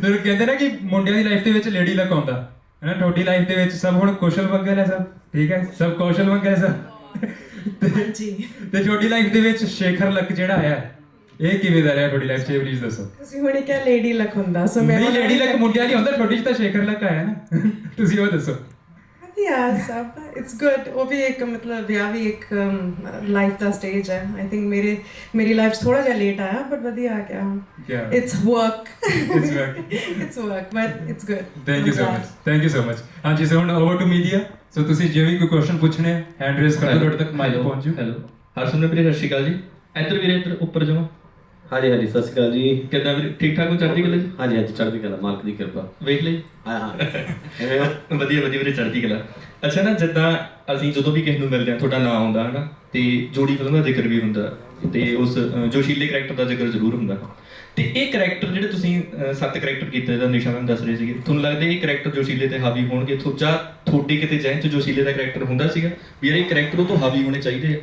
ਤੇ ਕਹਿੰਦੇ ਨਾ ਕਿ ਮੁੰਡਿਆਂ ਦੀ ਲਾਈਫ ਦੇ ਵਿੱਚ ਲੇਡੀ ਲੱਕ ਆਉਂਦਾ ਹੈ ਨਾ ਤੁਹਾਡੀ ਲਾਈਫ ਦੇ ਵਿੱਚ ਸਭ ਹੁਣ ਕੁਸ਼ਲ ਮੰਗਲ ਹੈ ਸਭ ਠੀਕ ਹੈ? ਸਭ ਕੌਸ਼ਲ ਮੰਗਲ ਹੈ ਸਭ। ਤੇ ਹਾਂਜੀ। ਤੇ ਤੁਹਾਡੀ ਲਾਈਫ ਦੇ ਵਿੱਚ ਸ਼ੇਖਰ ਲੱਕ ਜਿਹੜਾ ਆਇਆ ਇਹ ਕਿਵੇਂ ਦਾ ਰਿਹਾ ਤੁਹਾਡੀ ਲਾਈਫ 'ਚ ਪਲੀਜ਼ ਦੱਸੋ। ਤੁਸੀਂ ਹੁਣੇ ਕਿਹਾ ਲੇਡੀ ਲੱਕ ਹੁੰਦਾ ਸੋ ਮੈਂ ਲੇਡੀ ਲੱਕ ਮੁੰਡਿਆਂ ਦੀ ਹੁੰਦਾ ਤੁਹਾਡੀ 'ਚ ਤਾਂ ਸ਼ੇਖਰ ਲੱਕ ਆਇਆ ਨਾ। ਤੁਸੀਂ ਉਹ ਦੱਸੋ। ਵਧੀਆ ਸਭ ਇਟਸ ਗੁੱਡ ਉਹ ਵੀ ਇੱਕ ਮਤਲਬ ਵਿਆਹ ਵੀ ਇੱਕ ਲਾਈਫ ਦਾ ਸਟੇਜ ਹੈ ਆਈ ਥਿੰਕ ਮੇਰੇ ਮੇਰੀ ਲਾਈਫ ਥੋੜਾ ਜਿਹਾ ਲੇਟ ਆਇਆ ਬਟ ਵਧੀਆ ਆ ਗਿਆ it's work It's work. It's work but it's good thank you so much thank you so much ਹਾਂਜੀ ਸੋ ਹੁਣ ਓਵਰ ਟੂ ਮੀਡੀਆ ਸੋ ਤੁਸੀਂ ਜੇ ਵੀ ਕੋਈ ਕੁਐਸਚਨ ਪੁੱਛਣੇ ਹੈਂਡ ਰੇਜ਼ ਕਰੋ ਤੁਹਾਡੇ ਤੱਕ ਮਾਈਕ ਪਹੁੰਚ ਜੂ ਹੈਲੋ ਹਰਸੁਨ ਵੀਰੇ ਸਤਿ ਸ਼੍ਰੀ ਅਕਾਲ ਜੀ ਇੱਧਰ ਵੀਰੇ ਇੱਧਰ ਉੱਪਰ ਜਾਓ ਹਾਂਜੀ ਹਾਂਜੀ ਸਤਿ ਸ਼੍ਰੀ ਅਕਾਲ ਜੀ। ਕਿੱਦਾਂ ਵੀਰੇ? ਠੀਕ ਠਾਕ ਹੋ? ਚੜ੍ਹਦੀ ਕਲਾ ਜੀ? ਹਾਂਜੀ ਹਾਂਜੀ ਚੜ੍ਹਦੀ ਕਲਾ ਮਾਲਕ ਦੀ ਕਿਰਪਾ। ਵੇਖ ਲਈ। ਹਾਂ ਹਾਂ। ਐਵੇਂ ਹੋ? ਵਧੀਆ ਵਧੀਆ ਵੀਰੇ ਚੜ੍ਹਦੀ ਕਲਾ। ਅੱਛਾ ਨਾ ਜਿੱਦਾਂ ਅਸੀਂ ਜਦੋਂ ਵੀ ਕਿਸੇ ਨੂੰ ਮਿਲਦੇ ਹਾਂ ਤੁਹਾਡਾ ਨਾਮ ਆਉਂਦਾ ਹਨਾ? ਤੇ ਜੋੜੀ ਫਿਲਮ ਦਾ ਜ਼ਿਕਰ ਵੀ ਹੁੰਦਾ ਤੇ ਉਸ ਜੋਸ਼ੀਲੇ ਕਰੈਕਟਰ ਦਾ ਜ਼ਿਕਰ ਜ਼ਰੂਰ ਹੁੰਦਾ। ਤੇ ਇਹ ਕਰੈਕਟਰ ਜਿਹੜੇ ਤੁਸੀਂ ਸੱਤ ਕਰੈਕਟਰ ਕੀਤੇ ਦਾ ਨਿਸ਼ਾ ਮੈਮ ਦੱਸ ਰਹੇ ਸੀਗੇ ਤੁਹਾਨੂੰ ਲੱਗਦਾ ਇਹ ਕਰੈਕਟਰ ਜੋਸ਼ੀਲੇ ਤੇ ਹਾਵੀ ਹੋਣਗੇ? ਥੋ ਜਾਂ ਤੁਹਾਡੇ ਕਿਤੇ ਜਹਿਨ ਚ ਜੋਸ਼ੀਲੇ ਦਾ ਕਰੈਕਟਰ ਹੁੰਦਾ ਸੀਗਾ ਵੀ ਇਹ ਕਰੈਕਟਰ ਉਹ ਤੋਂ ਹਾਵੀ ਹੋਣੇ ਚਾਹੀਦੇ ਆ?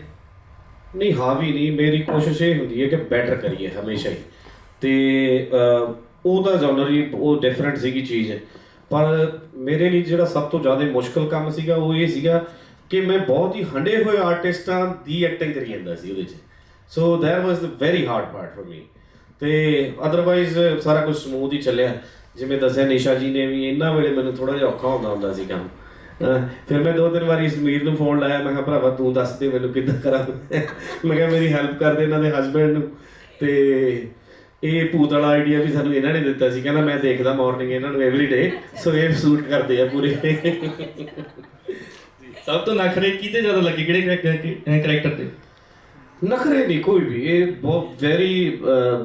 ਨਹੀਂ ਹਾਵੀ ਨਹੀਂ ਮੇਰੀ ਕੋਸ਼ਿਸ਼ ਇਹ ਹੁੰਦੀ ਹੈ ਕਿ ਬੈਟਰ ਕਰੀਏ ਹਮੇਸ਼ਾ ਹੀ। ਤੇ ਅਹ, ਉਹਦਾ ਜਨਰ ਉਹ ਡਿਫਰੈਂਟ ਸੀਗੀ ਚੀਜ਼। ਪਰ ਮੇਰੇ ਲਈ ਜਿਹੜਾ ਸਭ ਤੋਂ ਜ਼ਿਆਦਾ ਮੁਸ਼ਕਲ ਕੰਮ ਸੀਗਾ ਉਹ ਇਹ ਸੀਗਾ ਕਿ ਮੈਂ ਬਹੁਤ ਹੀ ਹੰਡੇ ਹੋਏ ਆਰਟਿਸਟਾਂ ਦੀ ਐਕਟਿੰਗ ਕਰੀ ਜਾਂਦਾ ਸੀ ਉਹਦੇ 'ਚ। So that was the very hard part for me ਤੇ ਅਦਰਵਾਈਜ਼ ਸਾਰਾ ਕੁਝ ਸਮੂਥ ਹੀ ਚੱਲਿਆ। ਜਿਵੇਂ ਦੱਸਿਆ ਨਿਸ਼ਾ ਜੀ ਨੇ ਵੀ ਇਹਨਾਂ ਵੇਲੇ ਮੈਨੂੰ ਥੋੜਾ ਜਿਹਾ ਔਖਾ ਹੁੰਦਾ ਹੁੰਦਾ ਸੀ ਕੰਮ। ਫਿਰ ਮੈਂ ਦੋ ਤਿੰਨ ਵਾਰੀ ਸਮੀਰ ਨੂੰ ਫੋਨ ਲਾਇਆ ਮੈਂ ਕਿਹਾ ਭਰਾਵਾ ਤੂੰ ਦੱਸ ਦੇ ਮੈਨੂੰ ਕਿੱਦਾਂ ਕਰਾਂ? ਮੈਂ ਕਿਹਾ ਮੇਰੀ ਹੈਲਪ ਕਰ ਦੇ ਇਹਨਾਂ ਦੇ ਹਸਬੰਡ ਨੂੰ। ਤੇ ਇਹ ਭੂਤ ਵਾਲਾ ਆਈਡੀਆ ਵੀ ਸਾਨੂੰ ਇਹਨਾਂ ਨੇ ਦਿੱਤਾ ਸੀ। ਕਹਿੰਦਾ ਮੈਂ ਦੇਖਦਾ ਮਾਰਨਿੰਗ ਇਹਨਾਂ ਨੂੰ ਐਵਰੀ ਡੇ ਸੋ ਇਹ ਸੂਟ ਕਰਦੇ ਆ ਪੂਰੇ। ਸਭ ਤੋਂ ਨਖਰੇ ਕਿਹਦੇ ਜ਼ਿਆਦਾ ਲੱਗੇ? ਕਿਹੜੇ ਕੈਰੈਕਟਰ ਤੇ? ਨਖਰੇ ਨਹੀਂ ਕੋਈ ਵੀ। ਇਹ ਬਹੁਤ ਵੈਰੀ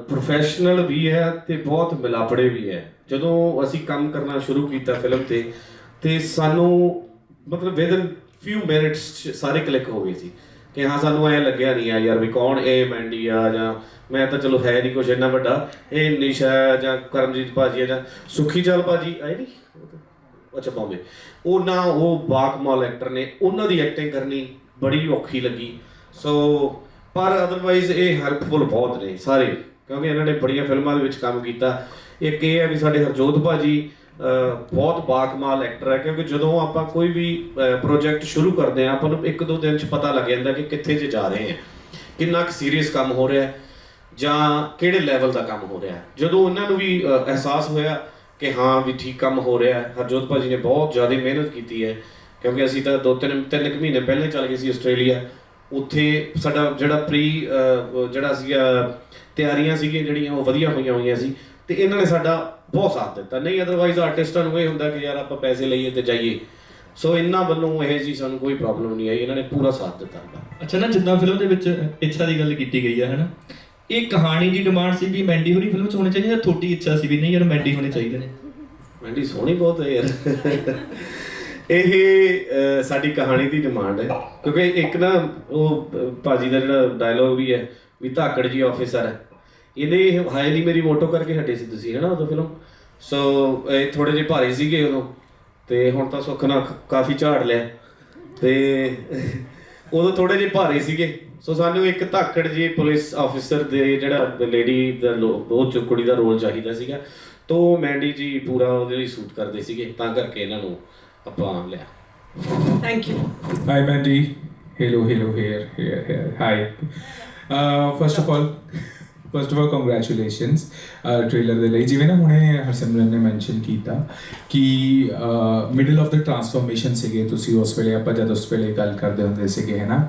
ਪ੍ਰੋਫੈਸ਼ਨਲ ਵੀ ਹੈ ਤੇ ਬਹੁਤ ਮਿਲਾਪੜੇ ਵੀ ਹੈ। ਜਦੋਂ ਅਸੀਂ ਕੰਮ ਕਰਨਾ ਸ਼ੁਰੂ ਕੀਤਾ ਫਿਲਮ ਤੇ ਤੇ ਸਾਨੂੰ ਮਤਲਬ ਵਿਦਨ ਫਿਊ ਮਿੰਟਸ ਸਾਰੇ ਕਲਿੱਕ ਹੋ ਗਏ ਸੀ ਕਿ ਹਾਂ ਸਾਨੂੰ ਐ ਲੱਗਿਆ ਨਹੀਂ ਆ ਯਾਰ ਵੀ ਕੌਣ ਇਹ ਮੈਂਡੀ ਆ ਜਾਂ ਮੈਂ ਤਾਂ ਚਲੋ ਹੈ ਨਹੀਂ ਕੁਛ ਇੰਨਾ ਵੱਡਾ। ਇਹ ਨਿਸ਼ਾ ਜਾਂ ਕਰਮਜੀਤ ਭਾਜੀ ਆ ਜਾਂ ਸੁਖੀ ਚਾਲ ਭਾਜੀ ਆਏ ਨਹੀਂ ਅੱਛਾ ਬੰਬੇ। ਉਹਨਾਂ ਉਹ ਬਾਕਮਾਲ ਐਕਟਰ ਨੇ ਉਹਨਾਂ ਦੀ ਐਕਟਿੰਗ ਕਰਨੀ ਬੜੀ ਔਖੀ ਲੱਗੀ। ਸੋ ਪਰ ਅਦਰਵਾਈਜ਼ ਇਹ ਹੈਲਪਫੁਲ ਬਹੁਤ ਨੇ ਸਾਰੇ। ਕਿਉਂਕਿ ਇਹਨਾਂ ਨੇ ਬੜੀਆਂ ਫਿਲਮਾਂ ਦੇ ਵਿੱਚ ਕੰਮ ਕੀਤਾ। ਇੱਕ ਇਹ ਹੈ ਵੀ ਸਾਡੇ ਹਰਜੋਤ ਭਾਜੀ ਅਹ, ਬਹੁਤ ਬਾਕਮਾਲ ਐਕਟਰ ਹੈ, ਕਿਉਂਕਿ ਜਦੋਂ ਆਪਾਂ ਕੋਈ ਵੀ ਪ੍ਰੋਜੈਕਟ ਸ਼ੁਰੂ ਕਰਦੇ ਆ ਆਪਾਂ ਨੂੰ ਇੱਕ ਦੋ ਦਿਨ ਚ ਪਤਾ ਲੱਗ ਜਾਂਦਾ ਕਿ ਕਿੱਥੇ ਜੇ ਜਾ ਰਹੇ ਆ ਕਿੰਨਾ ਕੁ ਸੀਰੀਅਸ ਕੰਮ ਹੋ ਰਿਹਾ ਹੈ, ਜਾਂ ਕਿਹੜੇ ਲੈਵਲ ਦਾ ਕੰਮ ਹੋ ਰਿਹਾ ਹੈ। ਜਦੋਂ ਉਹਨਾਂ ਨੂੰ ਵੀ ਅਹਿਸਾਸ ਹੋਇਆ ਕਿ ਹਾਂ ਵੀ ਠੀਕ ਕੰਮ ਹੋ ਰਿਹਾ ਹੈ, ਹਰਜੋਤ ਭਾਜੀ ਨੇ ਬਹੁਤ ਜ਼ਿਆਦਾ ਮਿਹਨਤ ਕੀਤੀ ਹੈ, ਕਿਉਂਕਿ ਅਸੀਂ ਤਾਂ ਦੋ ਤਿੰਨ ਤਿੰਨ ਕੁ ਮਹੀਨੇ ਪਹਿਲਾਂ ਚੱਲ ਗਏ ਸੀ ਆਸਟ੍ਰੇਲੀਆ, ਉੱਥੇ ਸਾਡਾ ਜਿਹੜਾ ਪ੍ਰੀ ਜਿਹੜਾ ਸੀ ਤਿਆਰੀਆਂ ਸੀਗੀਆਂ ਜਿਹੜੀਆਂ, ਉਹ ਵਧੀਆ ਹੋਈਆਂ ਹੋਈਆਂ ਸੀ, ਤੇ ਇਹਨਾਂ ਨੇ ਸਾਡਾ ਬਹੁਤ ਸਾਥ ਦਿੱਤਾ। ਨਹੀਂ ਅਦਰਵਾਈਜ਼ ਆਰਟਿਸਟਾਂ ਨੂੰ ਇਹ ਹੁੰਦਾ ਕਿ ਯਾਰ ਆਪਾਂ ਪੈਸੇ ਲਈਏ ਤੇ ਜਾਈਏ। ਸੋ ਇਹਨਾਂ ਵੱਲੋਂ ਇਹ ਜੀ ਸਾਨੂੰ ਕੋਈ ਪ੍ਰੋਬਲਮ ਨਹੀਂ ਆਈ। ਇਹਨਾਂ ਨੇ ਪੂਰਾ ਸਾਥ ਦਿੱਤਾ ਅੱਛਾ ਨਾ ਜਿੱਦਾਂ ਫਿਲਮ ਦੇ ਵਿੱਚ ਇੱਛਾ ਦੀ ਗੱਲ ਕੀਤੀ ਗਈ ਹੈ ਹਨਾ? ਇਹ ਕਹਾਣੀ ਦੀ ਡਿਮਾਂਡ ਸੀ ਵੀ ਮੈਂਡੀ ਹੋਰੀ ਫਿਲਮ 'ਚ ਹੋਣੀ ਚਾਹੀਦੀ ਜਾਂ ਤੁਹਾਡੀ ਇੱਛਾ ਸੀ ਵੀ ਨਹੀਂ ਯਾਰ ਮੈਂਡੀ ਹੋਣੇ ਚਾਹੀਦੇ ਨੇ? ਮੈਂਡੀ ਸੋਹਣੀ ਬਹੁਤ ਹੈ ਯਾਰ। ਇਹ ਸਾਡੀ ਕਹਾਣੀ ਦੀ ਡਿਮਾਂਡ ਹੈ। ਕਿਉਂਕਿ ਇੱਕ ਨਾ ਉਹ ਭਾਜੀ ਦਾ ਜਿਹੜਾ ਡਾਇਲੋਗ ਵੀ ਹੈ ਵੀ ਧਾਕੜ ਜੀ ਆਫੀਸਰ ਹੈ। ਇਹਨੇ ਹਾਈ ਨਹੀਂ ਮੇਰੀ ਮੋਟੋ ਕਰਕੇ ਹਟੇ ਸੀ ਤੁਸੀਂ ਹੈ ਨਾ ਉਦੋਂ ਫਿਲਮ ਸੋ ਇਹ ਥੋੜੇ ਜਿਹੇ ਭਾਰੀ ਸੀਗੇ ਉਦੋਂ। ਤੇ ਹੁਣ ਤਾਂ ਸੁੱਖ ਨਾਲ ਕਾਫੀ ਝਾੜ ਲਿਆ। ਤੇ ਉਦੋਂ ਥੋੜੇ ਜਿਹੇ ਭਾਰੇ ਸੀਗੇ। ਸੋ ਸਾਨੂੰ ਇੱਕ ਧਾਕੜ ਜੀ ਪੁਲਿਸ ਆਫੀਸਰ ਦੇ ਜਿਹੜਾ ਲੇਡੀ ਦਾ ਉਹ ਚ ਕੁੜੀ ਦਾ ਰੋਲ ਚਾਹੀਦਾ ਸੀਗਾ। ਤੋ ਮੈਂਡੀ ਜੀ ਪੂਰਾ ਉਹਦੇ ਲਈ ਸੂਟ ਕਰਦੇ ਸੀਗੇ। ਤਾਂ ਕਰਕੇ ਇਹਨਾਂ ਨੂੰ ਆਪਾਂ ਲਿਆ। Thank you Hi, Mandy. Hello, hello, here, here, here. Hi. Uh, first first all, first of trailer uh, ਦੇ ਲਈ। ਜਿਵੇਂ ਨਾ ਹੁਣੇ ਹਰਸਿਮਰਨ ਨੇ ਮੈਂਸ਼ਨ ਕੀਤਾ ਕਿ ਮਿਡਲ ਆਫ ਦਾ ਟਰਾਂਸਫਰਮੇਸ਼ਨ ਸੀਗੇ ਤੁਸੀਂ ਉਸ ਵੇਲੇ ਆਪਾਂ ਜਦ ਉਸ ਵੇਲੇ ਗੱਲ ਕਰਦੇ ਹੁੰਦੇ ਸੀਗੇ ਹੈ ਨਾ?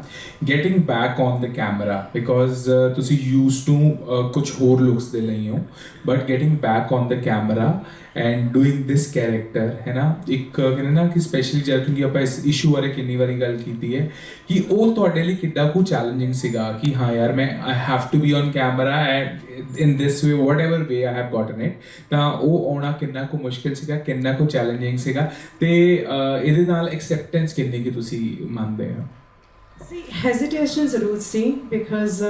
Getting back on the camera because ਤੁਸੀਂ ਯੂਜ਼ ਟੂ ਕੁਝ ਹੋਰ ਲੁਕਸ ਦੇ ਲਈ ਹੋ but getting back on the camera and doing this character ਹੈ ਨਾ ਇੱਕ ਕਹਿੰਦੇ ਨਾ ਕਿ ਸਪੈਸ਼ਲੀ ਜਦ ਕਿਉਂਕਿ ਆਪਾਂ ਇਸ ਇਸ਼ੂ ਬਾਰੇ ਕਿੰਨੀ ਵਾਰੀ ਗੱਲ ਕੀਤੀ ਹੈ ਕਿ ਉਹ ਤੁਹਾਡੇ ਲਈ ਕਿੱਡਾ ਕੁ ਚੈਲੰਜਿੰਗ ਸੀਗਾ ਕਿ ਹਾਂ ਯਾਰ ਮੈਂ I have to be on camera and in this way whatever way I have gotten it ਤਾਂ ਉਹ ਆਉਣਾ ਕਿੰਨਾ ਕੁ ਮੁਸ਼ਕਿਲ ਸੀਗਾ ਕਿੰਨਾ ਕੁ ਚੈਲੰਜਿੰਗ ਸੀਗਾ ਤੇ ਇਹਦੇ ਨਾਲ ਐਕਸੈਪਟੈਂਸ ਕਿੰਨੀ ਕਿ ਤੁਸੀਂ ਮੰਨਦੇ ਹੋ ਸੀ ਹੈਜ਼ਿਟੇਸ਼ਨ ਜ਼ਰੂਰ ਸੀ ਬਿਕਾਜ਼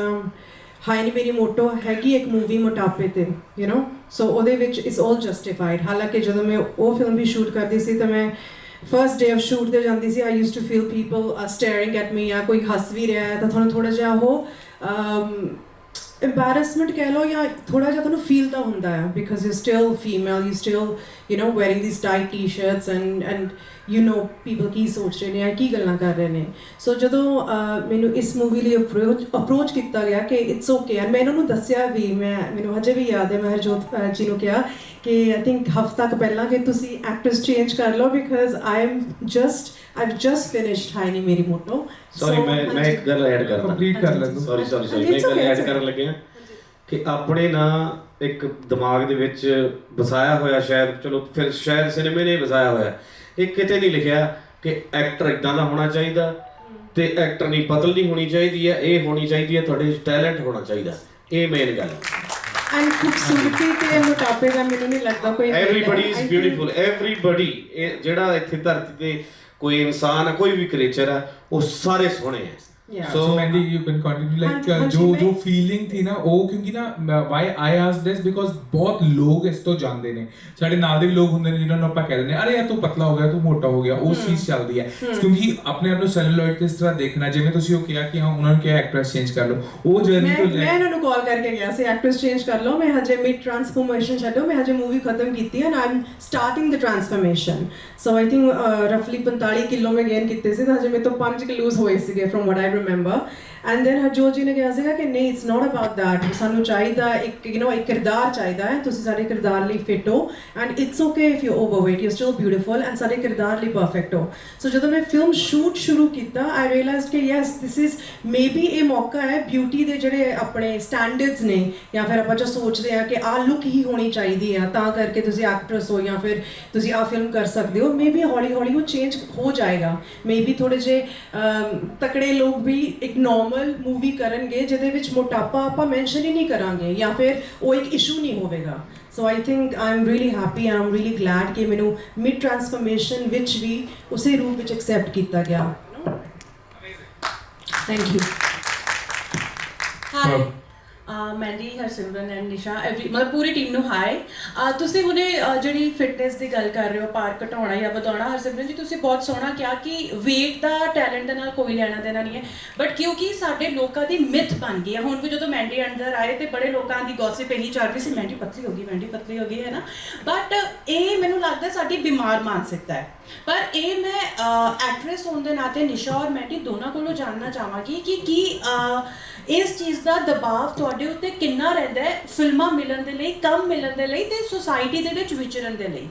ਹਾਈ ਨੀ ਮੇਰੀ ਮੋਟੋ ਹੈਗੀ ਇੱਕ ਮੂਵੀ ਮੋਟਾਪੇ ਤੇ ਯੂ نو ਸੋ ਉਹਦੇ ਵਿੱਚ ਇਟਸ ਆਲ ਜਸਟੀਫਾਈਡ ਹਾਲਾਂਕਿ ਜਦੋਂ ਮੈਂ ਉਹ ਫਿਲਮ ਵੀ ਸ਼ੂਟ ਕਰਦੀ ਸੀ ਤਾਂ ਮੈਂ ਫਰਸਟ ਡੇ ਆਫ ਸ਼ੂਟ ਤੇ ਜਾਂਦੀ ਸੀ I used to feel people are staring at me ਜਾਂ ਕੋਈ ਹੱਸ ਵੀ ਰਿਹਾ ਹੈ ਤਾਂ ਤੁਹਾਨੂੰ ਥੋੜਾ ਜਿਹਾ ਉਹ embarrassment ਕਹਿ ਲਓ ਜਾਂ ਥੋੜਾ ਜਿਹਾ ਤੁਹਾਨੂੰ ਫੀਲ ਤਾਂ ਹੁੰਦਾ ਹੈ because you still female you still you know wearing these tight t-shirts and and you know people ਕੀ ਸੋਚ ਰਹੇ ਨੇ ਜਾਂ ਕੀ ਗੱਲਾਂ ਕਰ ਰਹੇ ਨੇ। ਸੋ ਜਦੋਂ ਮੈਨੂੰ ਇਸ ਮੂਵੀ ਲਈ ਅਪਰੋਚ ਅਪਰੋਚ ਕੀਤਾ ਗਿਆ ਕਿ ਇਟਸ ਓਕੇ ਐਂਡ ਮੈਂ ਇਹਨਾਂ ਨੂੰ ਦੱਸਿਆ ਵੀ ਮੈਂ ਮੈਨੂੰ ਹਜੇ ਵੀ ਯਾਦ ਹੈ ਮੈਂ ਹਰਜੋਤ ਜੀ ਨੂੰ ਕਿਹਾ ਕਿ ਆਈ ਥਿੰਕ ਹਫਤਾ ਕੁ ਪਹਿਲਾਂ ਕਿ ਤੁਸੀਂ ਐਕਟਰਸ ਚੇਂਜ ਕਰ ਲਓ because I am just I've just finished ਹਾਈਨੀ ਮੇਰੀ ਮੋਟੋ ਸੌਰੀ ਮੈਂ ਮੈਂ ਇੱਕ ਗੱਲ ਐਡ ਕਰਦਾ। ਕੰਪਲੀਟ ਕਰ ਲੈਂਦੋ ਸੌਰੀ ਸੌਰੀ ਸੌਰੀ ਮੈਂ ਇੱਕ ਗੱਲ ਐਡ ਕਰਨ ਲੱਗਿਆ ਕਿ ਆਪਣੇ ਨਾ ਇੱਕ ਦਿਮਾਗ ਦੇ ਵਿੱਚ ਵਸਾਇਆ ਹੋਇਆ ਸ਼ਾਇਦ ਚਲੋ ਫਿਰ ਸ਼ਾਇਦ ਸਿਨੇਮੇ ਨੇ ਵਸਾਇਆ ਹੋਇਆ। ਇਹ ਕਿਤੇ ਨਹੀਂ ਲਿਖਿਆ ਕਿ ਐਕਟਰ ਇਦਾਂ ਦਾ ਹੋਣਾ ਚਾਹੀਦਾ ਤੇ ਐਕਟਰ ਨਹੀਂ ਪਤਲੀ ਹੋਣੀ ਚਾਹੀਦੀ ਹੈ ਇਹ ਹੋਣੀ ਚਾਹੀਦੀ ਹੈ ਤੁਹਾਡੇ ਵਿੱਚ ਟੈਲੈਂਟ ਹੋਣਾ ਚਾਹੀਦਾ। ਇਹ ਮੇਨ ਗੱਲ ਹੈ। ਐਂਡ ਖੂਬਸੂਰਤੀ ਤੇ ਮੋਟਾਪੇ ਦਾ ਮੈਨੂੰ ਨਹੀਂ ਲੱਗਦਾ ਕੋਈ ਐਵਰੀਬਾਡੀ ਇਜ਼ ਬਿਊਟੀਫੁਲ ਐਵਰੀਬਾਡੀ ਇਹ ਜਿਹੜਾ ਇੱਥੇ ਧਰਤੀ ਤੇ ਕੋਈ ਇਨਸਾਨ ਹੈ ਕੋਈ ਵੀ ਕ੍ਰੀਏਚਰ ਹੈ ਉਹ ਸਾਰੇ ਸੋਹਣੇ ਹੈ। Yeah. so Mandy you can continue like uh, ਮੈਂ- ਜੋ ਫੀਲਿੰਗ ਥੀ ਨਾ ਉਹ ਕਿਉਂਕਿ ਨਾ why I asked this? Because ਬਹੁਤ ਲੋਕ ਇਸ ਤੋਂ ਜਾਂਦੇ ਨੇ ਸਾਡੇ ਨਾਲ ਦੇ ਵੀ ਲੋਕ ਹੁੰਦੇ ਨੇ ਜਿਨ੍ਹਾਂ ਨੂੰ ਆਪਾਂ ਕਹਿ ਦਿੰਦੇ ਅਰੇ ਯਾਰ ਤੂੰ ਪਤਲਾ ਹੋ ਗਿਆ ਤੂੰ ਮੋਟਾ ਹੋ ਗਿਆ ਉਹ ਚੀਜ਼ ਚੱਲਦੀ ਹੈ ਕਿਉਂਕਿ ਆਪਣੇ ਆਪ ਨੂੰ ਸੈਲੂਲਾਈਟ ਕਿਸ ਤਰ੍ਹਾਂ ਦੇਖਣਾ ਜਿਵੇਂ ਤੁਸੀਂ ਉਹ ਕਿਹਾ ਕਿ ਹਾਂ ਉਹਨਾਂ ਨੂੰ ਕਿਹਾ ਐਕਟਰਸ ਚੇਂਜ ਕਰ ਲਓ ਉਹ ਜਰਨੀ ਤੋਂ ਮੈਂ ਇਹਨਾਂ ਨੂੰ ਕਾਲ ਕਰਕੇ ਗਿਆ ਸੀ ਐਕਟਰਸ ਚੇਂਜ ਕਰ ਲਓ ਮੈਂ ਹਜੇ ਮਿਡ ਟ੍ਰਾਂਸਫਾਰਮੇਸ਼ਨ ਛੱਡੋ ਮੈਂ ਹਜੇ ਮੂਵੀ ਖਤਮ ਕੀਤੀ ਹੈ and I'm starting the transformation so I think ਰਫਲੀ 45 kilo ਮੈਂ ਗੇਨ ਕੀਤੇ ਸੀ ਤਾਂ ਹਜੇ ਮੇਰੇ ਤੋਂ 5 ਕਿਲੋਸ ਹੋਏ ਸੀਗੇ from what I remember. And then Harjot ji ਨੇ ਕਿਹਾ ਸੀਗਾ ਕਿ ਨਹੀਂ ਇਟਸ ਨਾਟ ਅਬਾਊਟ ਦੈਟ ਸਾਨੂੰ ਚਾਹੀਦਾ ਇੱਕ ਯੂ نو ਇੱਕ ਕਿਰਦਾਰ ਚਾਹੀਦਾ ਹੈ। ਤੁਸੀਂ ਸਾਡੇ ਕਿਰਦਾਰ ਲਈ ਫਿਟ ਹੋ। And it's okay if you overweight you still beautiful and ਸਾਡੇ ਕਿਰਦਾਰ ਲਈ ਪਰਫੈਕਟ ਹੋ। ਸੋ ਜਦੋਂ ਮੈਂ ਫਿਲਮ ਸ਼ੂਟ ਸ਼ੁਰੂ ਕੀਤਾ ਆਈ ਰੀਅਲਾਈਜ਼ਡ ਕਿ ਯੈਸ ਥਿਸ ਇਜ਼ ਮੇਬੀ ਇਹ ਮੌਕਾ ਹੈ ਬਿਊਟੀ ਦੇ ਜਿਹੜੇ ਆਪਣੇ ਸਟੈਂਡਰਡਸ ਨੇ। ਜਾਂ ਫਿਰ ਆਪਾਂ ਜੋ ਸੋਚਦੇ ਆ ਕਿ ਆਹ ਲੁੱਕ ਹੀ ਹੋਣੀ ਚਾਹੀਦੀ ਆ, ਤਾਂ ਕਰਕੇ ਤੁਸੀਂ ਐਕਟਰਸ ਹੋ ਜਾਂ ਫਿਰ ਤੁਸੀਂ ਆਹ ਫਿਲਮ ਕਰ ਸਕਦੇ ਹੋ। ਮੇਬੀ ਹੌਲੀ ਹੌਲੀ ਉਹ ਚੇਂਜ ਹੋ ਜਾਏਗਾ। ਮੇਬੀ ਥੋੜੇ ਜੇ ਤਕੜੇ ਲੋਕ ਵੀ ਇੱਕ ਨਾਰਮਲ ਮੂਵੀ ਕਰਨਗੇ ਜਿਹਦੇ ਵਿੱਚ ਮੋਟਾਪਾ ਆਪਾਂ ਮੈਂਸ਼ਨ ਹੀ ਨਹੀਂ ਕਰਾਂਗੇ ਜਾਂ ਫਿਰ ਉਹ ਇੱਕ ਇਸ਼ੂ ਨਹੀਂ ਹੋਵੇਗਾ so I think I am really happy I am really glad ਕਿ ਮੈਨੂੰ ਮਿਡ ਟਰਾਂਸਫਰਮੇਸ਼ਨ ਵਿੱਚ ਵੀ ਉਸੇ ਰੂਪ ਵਿੱਚ ਐਕਸੈਪਟ ਕੀਤਾ ਗਿਆ thank you hi Mandy Harsimran and Nisha every ਮਤਲਬ ਪੂਰੀ ਟੀਮ ਨੂੰ ਹਾਈ ਤੁਸੀਂ ਹੁਣੇ ਜਿਹੜੀ ਫਿਟਨੈਸ ਦੀ ਗੱਲ ਕਰ ਰਹੇ ਹੋ, ਪਾਰ ਘਟਾਉਣਾ ਜਾਂ ਵਧਾਉਣਾ, ਹਰਸਿਮਰਨ ਜੀ, ਤੁਸੀਂ ਬਹੁਤ ਸੋਹਣਾ ਕਿਹਾ ਕਿ weight ਦਾ ਟੈਲੈਂਟ ਦੇ ਨਾਲ ਕੋਈ ਲੈਣਾ ਦੇਣਾ ਨਹੀਂ ਹੈ। ਬਟ ਕਿਉਂਕਿ ਸਾਡੇ ਲੋਕਾਂ ਦੀ ਮਿਥ ਬਣ ਗਈ ਹੈ, ਹੁਣ ਵੀ ਜਦੋਂ ਮੈਂਡੀ ਅੰਦਰ ਆਏ ਤੇ ਬੜੇ ਲੋਕਾਂ ਦੀ ਗੌਸਿਪ ਇਹੀ ਚੱਲ ਰਹੀ ਸੀ ਮੈਂਡੀ ਪਤਲੀ ਹੋ ਗਈ ਮੈਂਡੀ ਪਤਲੀ ਹੋ ਗਈ, ਹੈ ਨਾ? ਬਟ ਇਹ ਮੈਨੂੰ ਲੱਗਦਾ ਸਾਡੀ ਬਿਮਾਰ ਮਾਨਸਿਕਤਾ ਹੈ। ਪਰ ਇਹ ਮੈਂ ਐਕਟ੍ਰੈਸ ਹੋਣ ਦੇ ਨਾਤੇ ਨਿਸ਼ਾ ਔਰ ਮੈਂਡੀ ਦੋਨਾਂ ਕੋਲੋਂ ਜਾਣਨਾ ਚਾਹਾਂਗੀ ਕਿ ਕੀ ਇਸ ਚੀਜ਼ ਦਾ ਦਬਾਅ ਤੁਹਾਡੇ ਉੱਤੇ ਕਿੰਨਾ ਰਹਿੰਦਾ ਹੈ? ਫਿਲਮਾਂ ਮਿਲਣ ਦੇ ਲਈ, ਕੰਮ ਮਿਲਣ ਦੇ ਲਈ ਤੇ ਸੋਸਾਇਟੀ ਦੇ ਵਿੱਚ ਵਿਚਰਨ ਦੇ ਲਈ?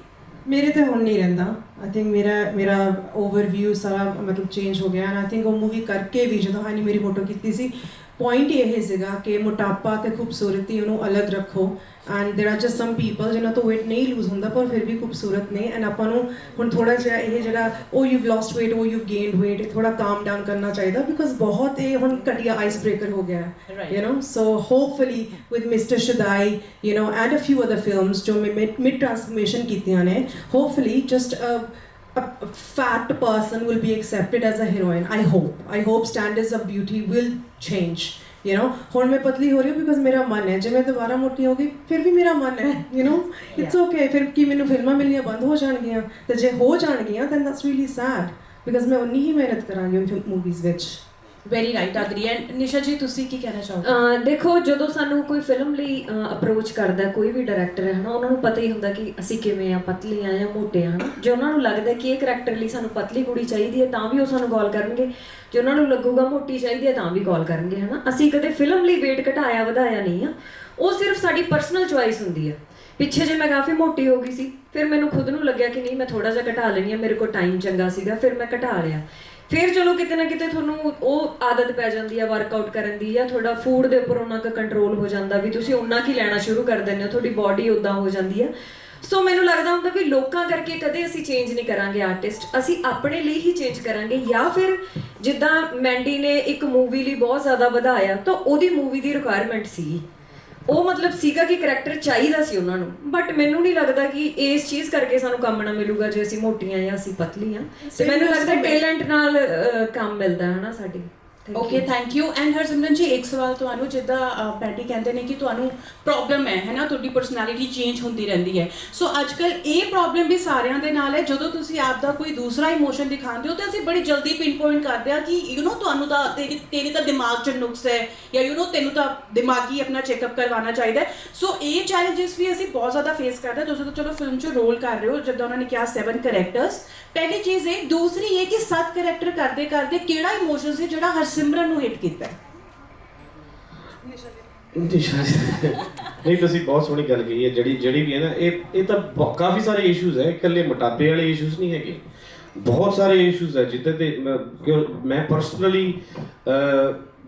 ਮੇਰੇ ਤੇ ਹੁਣ ਨਹੀਂ ਰਹਿੰਦਾ। ਆਈ ਥਿੰਕ ਮੇਰਾ ਮੇਰਾ ਓਵਰਵਿਊ ਸਾਰਾ ਮਤਲਬ ਚੇਂਜ ਹੋ ਗਿਆ ਐਂਡ ਆਈ ਥਿੰਕ ਉਹ ਮੂਵੀ ਕਰਕੇ ਵੀ ਜਦੋਂ ਹਾਨੀ ਮੇਰੀ ਫੋਟੋ ਕੀਤੀ ਸੀ ਪੁਆਇੰਟ ਇਹ ਸੀਗਾ ਕਿ ਮੋਟਾਪਾ ਤੇ ਖੂਬਸੂਰਤੀ ਉਹਨੂੰ ਅਲੱਗ ਰੱਖੋ and there are just some people ਜਿਨ੍ਹਾਂ ਤੋਂ weight ਨਹੀਂ ਲੂਜ਼ ਹੁੰਦਾ ਪਰ ਫਿਰ ਵੀ ਖੂਬਸੂਰਤ ਨੇ ਐਂਡ ਆਪਾਂ ਨੂੰ ਹੁਣ ਥੋੜਾ ਜਿਹਾ ਇਹ ਜਿਹੜਾ ਉਹ ਯੂਵ ਲੋਸਟ weight ਉਹ ਯੂਵ ਗੇਨਡ weight ਥੋੜਾ ਕਾਮ ਡਾਊਨ ਕਰਨਾ ਚਾਹੀਦਾ ਬਿਕਾਜ਼ ਬਹੁਤ ਇਹ ਹੁਣ ਘਟੀਆ ਆਈਸ ਬ੍ਰੇਕਰ ਹੋ ਗਿਆ ਹੈ Right. you know so hopefully with mr shadai you know and a few other films ਜੋ ਮੈਂ mid, mid transformation ਕੀਤੀਆਂ ਨੇ hopefully just a, a fat person will be accepted as a heroine i hope i hope standards of beauty will change you know ਹੁਣ ਮੈਂ ਪਤਲੀ ਹੋ ਰਹੀ ਹਾਂ ਬਿਕਾਜ਼ ਮੇਰਾ ਮਨ ਹੈ ਜੇ ਮੈਂ ਦੁਬਾਰਾ ਮੋਟੀ ਹੋ ਗਈ ਫਿਰ ਵੀ ਮੇਰਾ ਮਨ ਹੈ you know it's okay ਫਿਰ ਕੀ ਮੈਨੂੰ ਫਿਲਮਾਂ ਮਿਲਣੀਆਂ ਬੰਦ ਹੋ ਜਾਣਗੀਆਂ ਤੇ ਜੇ ਹੋ ਜਾਣਗੀਆਂ then that's really sad because ਮੈਂ ਉਨੀ ਹੀ ਮਿਹਨਤ ਕਰਾਂਗੀ ਉਹਨਾਂ ਮੂਵੀਜ਼ ਵਿੱਚ very right agree and Nisha ji ਤੁਸੀਂ ਕੀ ਕਹਿਣਾ ਚਾਹੋਗੇ? ਦੇਖੋ, ਜਦੋਂ ਸਾਨੂੰ ਕੋਈ ਫਿਲਮ ਲਈ ਅਪਰੋਚ ਕਰਦਾ, ਕੋਈ ਵੀ ਡਾਇਰੈਕਟਰ ਹੈ ਨਾ, ਉਹਨਾਂ ਨੂੰ ਪਤਾ ਹੀ ਹੁੰਦਾ ਕਿ ਅਸੀਂ ਕਿਵੇਂ ਆ, ਪਤਲੀ ਆ ਜਾਂ ਮੋਟੇ ਆ। ਹਨਾ ਜੇ ਉਹਨਾਂ ਨੂੰ ਲੱਗਦਾ ਕਿ ਇਹ ਕਰੈਕਟਰ ਲਈ ਸਾਨੂੰ ਪਤਲੀ ਕੁੜੀ ਚਾਹੀਦੀ ਹੈ, ਤਾਂ ਵੀ ਉਹ ਸਾਨੂੰ ਕਾਲ ਕਰਨਗੇ। ਜੇ ਉਹਨਾਂ ਨੂੰ ਲੱਗੂਗਾ ਮੋਟੀ ਚਾਹੀਦੀ ਹੈ, ਤਾਂ ਵੀ ਕਾਲ ਕਰਨਗੇ, ਹਨਾ? ਅਸੀਂ ਕਦੇ ਫਿਲਮ ਲਈ weight ਘਟਾਇਆ, ਵਧਾਇਆ ਨਹੀਂ ਆ। ਉਹ ਸਿਰਫ ਸਾਡੀ ਪਰਸਨਲ ਚੁਆਇਸ ਹੁੰਦੀ ਹੈ ਪਿੱਛੇ ਜੇ ਮੈਂ ਕਾਫੀ ਮੋਟੀ ਹੋ ਗਈ ਸੀ, ਫਿਰ ਮੈਨੂੰ ਖੁਦ ਨੂੰ ਲੱਗਿਆ ਕਿ ਨਹੀਂ, ਮੈਂ ਥੋੜਾ ਜਿਹਾ ਘਟਾ ਲੈਣੀ ਆ, ਮੇਰੇ ਕੋਲ ਟਾਈਮ ਚੰਗਾ ਸੀਗਾ, ਫਿਰ ਮੈਂ ਘਟਾ ਲਿਆ। ਫਿਰ ਚਲੋ ਕਿਤੇ ਨਾ ਕਿਤੇ ਤੁਹਾਨੂੰ ਉਹ ਆਦਤ ਪੈ ਜਾਂਦੀ ਆ ਵਰਕਆਊਟ ਕਰਨ ਦੀ ਜਾਂ ਤੁਹਾਡਾ ਫੂਡ ਦੇ ਉੱਪਰ ਉਹਨਾਂ ਕੁ ਕੰਟਰੋਲ ਹੋ ਜਾਂਦਾ ਵੀ ਤੁਸੀਂ ਉਹਨਾਂ ਕੀ ਲੈਣਾ ਸ਼ੁਰੂ ਕਰ ਦਿੰਦੇ ਹੋ, ਤੁਹਾਡੀ ਬਾਡੀ ਉਦਾਂ ਹੋ ਜਾਂਦੀ ਆ। ਸੋ ਮੈਨੂੰ ਲੱਗਦਾ ਹੁੰਦਾ ਵੀ ਲੋਕਾਂ ਕਰਕੇ ਕਦੇ ਅਸੀਂ ਚੇਂਜ ਨਹੀਂ ਕਰਾਂਗੇ ਆਰਟਿਸਟ ਅਸੀਂ ਆਪਣੇ ਲਈ ਹੀ ਚੇਂਜ ਕਰਾਂਗੇ ਜਾਂ ਫਿਰ ਜਿੱਦਾਂ ਮੈਂਡੀ ਨੇ ਇੱਕ ਮੂਵੀ ਲਈ ਬਹੁਤ ਜ਼ਿਆਦਾ ਵਧਾਇਆ ਤਾਂ ਉਹਦੀ ਮੂਵੀ ਦੀ ਰਿਕੁਆਇਰਮੈਂਟ ਸੀ ਉਹ ਮਤਲਬ ਸੀਗਾ ਕਿ ਕਰੈਕਟਰ ਚਾਹੀਦਾ ਸੀ ਉਹਨਾਂ ਨੂੰ। ਬਟ ਮੈਨੂੰ ਨਹੀਂ ਲੱਗਦਾ ਕਿ ਇਸ ਚੀਜ਼ ਕਰਕੇ ਸਾਨੂੰ ਕੰਮ ਨਾ ਮਿਲੂਗਾ ਜੇ ਅਸੀਂ ਮੋਟੀਆਂ ਜਾਂ ਅਸੀਂ ਪਤਲੀਆਂ। ਤੇ ਮੈਨੂੰ ਲੱਗਦਾ ਟੈਲੈਂਟ ਨਾਲ ਕੰਮ ਮਿਲਦਾ ਹੈ ਨਾ ਸਾਡੀ. okay thank you and Harsimran ji ਇੱਕ ਸਵਾਲ ਤੁਹਾਨੂੰ ਜਿੱਦਾਂ ਪੈਟੀ ਕਹਿੰਦੇ ਨੇ ਕਿ ਤੁਹਾਨੂੰ ਪ੍ਰੋਬਲਮ ਹੈ ਹੈ ਨਾ ਤੁਹਾਡੀ ਪਰਸਨੈਲਿਟੀ ਚੇਂਜ ਹੁੰਦੀ ਰਹਿੰਦੀ ਹੈ ਸੋ ਅੱਜਕੱਲ ਇਹ ਪ੍ਰੋਬਲਮ ਵੀ ਸਾਰਿਆਂ ਦੇ ਨਾਲ ਹੈ ਜਦੋਂ ਤੁਸੀਂ ਆਪ ਦਾ ਕੋਈ ਦੂਸਰਾ ਇਮੋਸ਼ਨ ਦਿਖਾਉਂਦੇ ਹੋ ਤੇ ਅਸੀਂ ਬੜੀ ਜਲਦੀ ਪਿਨ ਪੁਆਇੰਟ ਕਰਦੇ ਆ ਕਿ ਯੂ نو ਤੁਹਾਨੂੰ ਤਾਂ ਤੇਰੀ ਤੇਰੇ ਤਾਂ ਦਿਮਾਗ 'ਚ ਨੁਕਸ ਹੈ ਜਾਂ ਯੂ نو ਤੈਨੂੰ ਤਾਂ ਦਿਮਾਗੀ ਆਪਣਾ ਚੈੱਕਅਪ ਕਰਵਾਉਣਾ ਚਾਹੀਦਾ ਹੈ ਸੋ ਇਹ ਚੈਲੰਜਸ ਵੀ ਅਸੀਂ ਬਹੁਤ ਜ਼ਿਆਦਾ ਫੇਸ ਕਰਦੇ ਹਾਂ ਤੁਸੀਂ ਤਾਂ ਚਲੋ ਫਿਲਮ 'ਚ ਰੋਲ ਕਰ ਰਹੇ ਹੋ ਜਿੱਦਾਂ ਉਹਨਾਂ ਨੇ ਕਿਹਾ 7 ਕੈਰੈਕਟਰਸ ਪਹਿਲੀ ਚੀਜ਼ ਇਹ ਦੂਸਰੀ ਇਹ ਕਿ 7 ਕੈਰੈਕਟਰ ਕਰਦੇ ਕਰਦੇ ਕਿਹੜਾ ਇਮੋਸ਼ਨ ਸੀ ਜਿਹੜਾ ਹਰਸਿਮਰਨ ਨੂੰ ਹਿੱਟ ਕੀਤਾ ਨਿਸ਼ਾ ਜੀ, ਨਹੀਂ ਤੁਸੀਂ ਬਹੁਤ ਸੋਹਣੀ ਗੱਲ ਕਹੀ ਹੈ ਜਿਹੜੀ ਜਿਹੜੀ ਵੀ ਹੈ ਨਾ ਇਹ ਇਹ ਤਾਂ ਬ- ਕਾਫੀ ਸਾਰੇ ਇਸ਼ੂਜ਼ ਹੈ ਇਕੱਲੇ ਮੋਟਾਪੇ ਵਾਲੇ ਇਸ਼ੂਜ਼ ਨਹੀਂ ਹੈਗੇ। ਬਹੁਤ ਸਾਰੇ ਇਸ਼ੂਜ਼ ਹੈ ਜਿੱਦਾਂ ਤੇ ਮੈਂ- ਕਿਉਂ ਮੈਂ ਪਰਸਨਲੀ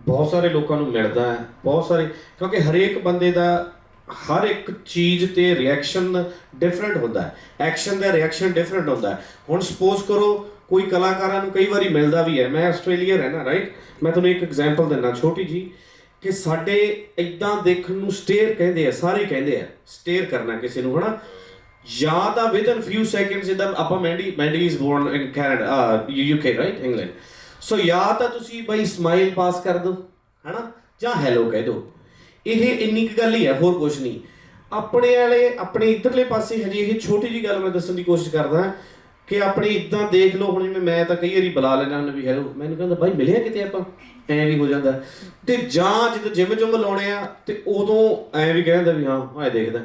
ਬਹੁਤ ਸਾਰੇ ਲੋਕਾਂ ਨੂੰ ਮਿਲਦਾ ਹੈ ਬਹੁਤ ਸਾਰੇ ਕਿਉਂਕਿ ਹਰੇਕ ਬੰਦੇ ਦਾ ਹਰ ਇੱਕ ਚੀਜ਼ ਤੇ ਰਿਐਕਸ਼ਨ ਡਿਫਰੈਂਟ ਹੁੰਦਾ ਹੈ। ਐਕਸ਼ਨ ਦਾ ਰਿਐਕਸ਼ਨ ਡਿਫਰੈਂਟ ਹੁੰਦਾ ਹੈ। ਹੁਣ ਸਪੋਜ਼ ਕਰੋ ਕੋਈ ਕਲਾਕਾਰਾਂ ਨੂੰ ਕਈ ਵਾਰੀ ਮਿਲਦਾ ਵੀ ਹੈ। ਮੈਂ ਆਸਟ੍ਰੇਲੀਆ ਰਹਿਣਾ ਰਾਈਟ ਮੈਂ ਤੁਹਾਨੂੰ ਇੱਕ ਐਗਜ਼ਾਮਪਲ ਦਿੰਦਾ, ਛੋਟੀ ਜੀ ਕਿ ਸਾਡੇ ਇਦਾਂ ਦੇਖਣ ਨੂੰ ਸਟੇਅਰ ਕਹਿੰਦੇ ਆ, ਸਾਰੇ ਕਹਿੰਦੇ ਆ ਸਟੇਅਰ ਕਰਨਾ ਕਿਸੇ ਨੂੰ, ਹਨਾ? ਜਾਂ ਤਾਂ ਵਿਦ ਫਿਊ ਸੈਕਿੰਡਸ ਜਿੱਦਾਂ ਆਪਾਂ Mandy Mandy is born in Canada UK right England so ਜਾਂ ਤਾਂ ਤੁਸੀਂ ਬਈ ਸਮਾਈਲ ਪਾਸ ਕਰ ਦਿਓ ਹਨਾ? ਜਾਂ ਹੈਲੋ ਕਹਿ ਦਿਓ ਇਹ ਇੰਨੀ ਕੁ ਗੱਲ ਹੀ ਹੈ, ਹੋਰ ਕੁਝ ਨਹੀਂ। ਆਪਣੇ ਵਾਲੇ ਆਪਣੇ ਇਧਰਲੇ ਪਾਸੇ ਹਜੇ ਇਹ ਛੋਟੀ ਜੀ ਗੱਲ ਮੈਂ ਦੱਸਣ ਦੀ ਕੋਸ਼ਿਸ਼ ਕਰਦਾ ਕਿ ਆਪਣੀ ਇਦਾਂ ਦੇਖ ਲਓ, ਹੁਣ ਜਿਵੇਂ ਮੈਂ ਤਾਂ ਕਈ ਵਾਰੀ ਬੁਲਾ ਲੈਣਾ ਉਹਨੂੰ ਵੀ ਹੈਲੋ ਮੈਨੂੰ ਕਹਿੰਦਾ, ਬਾਈ, ਮਿਲਿਆ ਕਿਤੇ ਆਪਾਂ? ਐ ਵੀ ਹੋ ਜਾਂਦਾ। ਤੇ ਜਾਂ ਜਦੋਂ ਜਿਮ ਜੁਮ ਲਾਉਣੇ ਆ, ਤੇ ਉਦੋਂ ਐ ਵੀ ਕਹਿੰਦਾ ਵੀ, ਹਾਂ ਹਾਏ ਦੇਖਦਾ।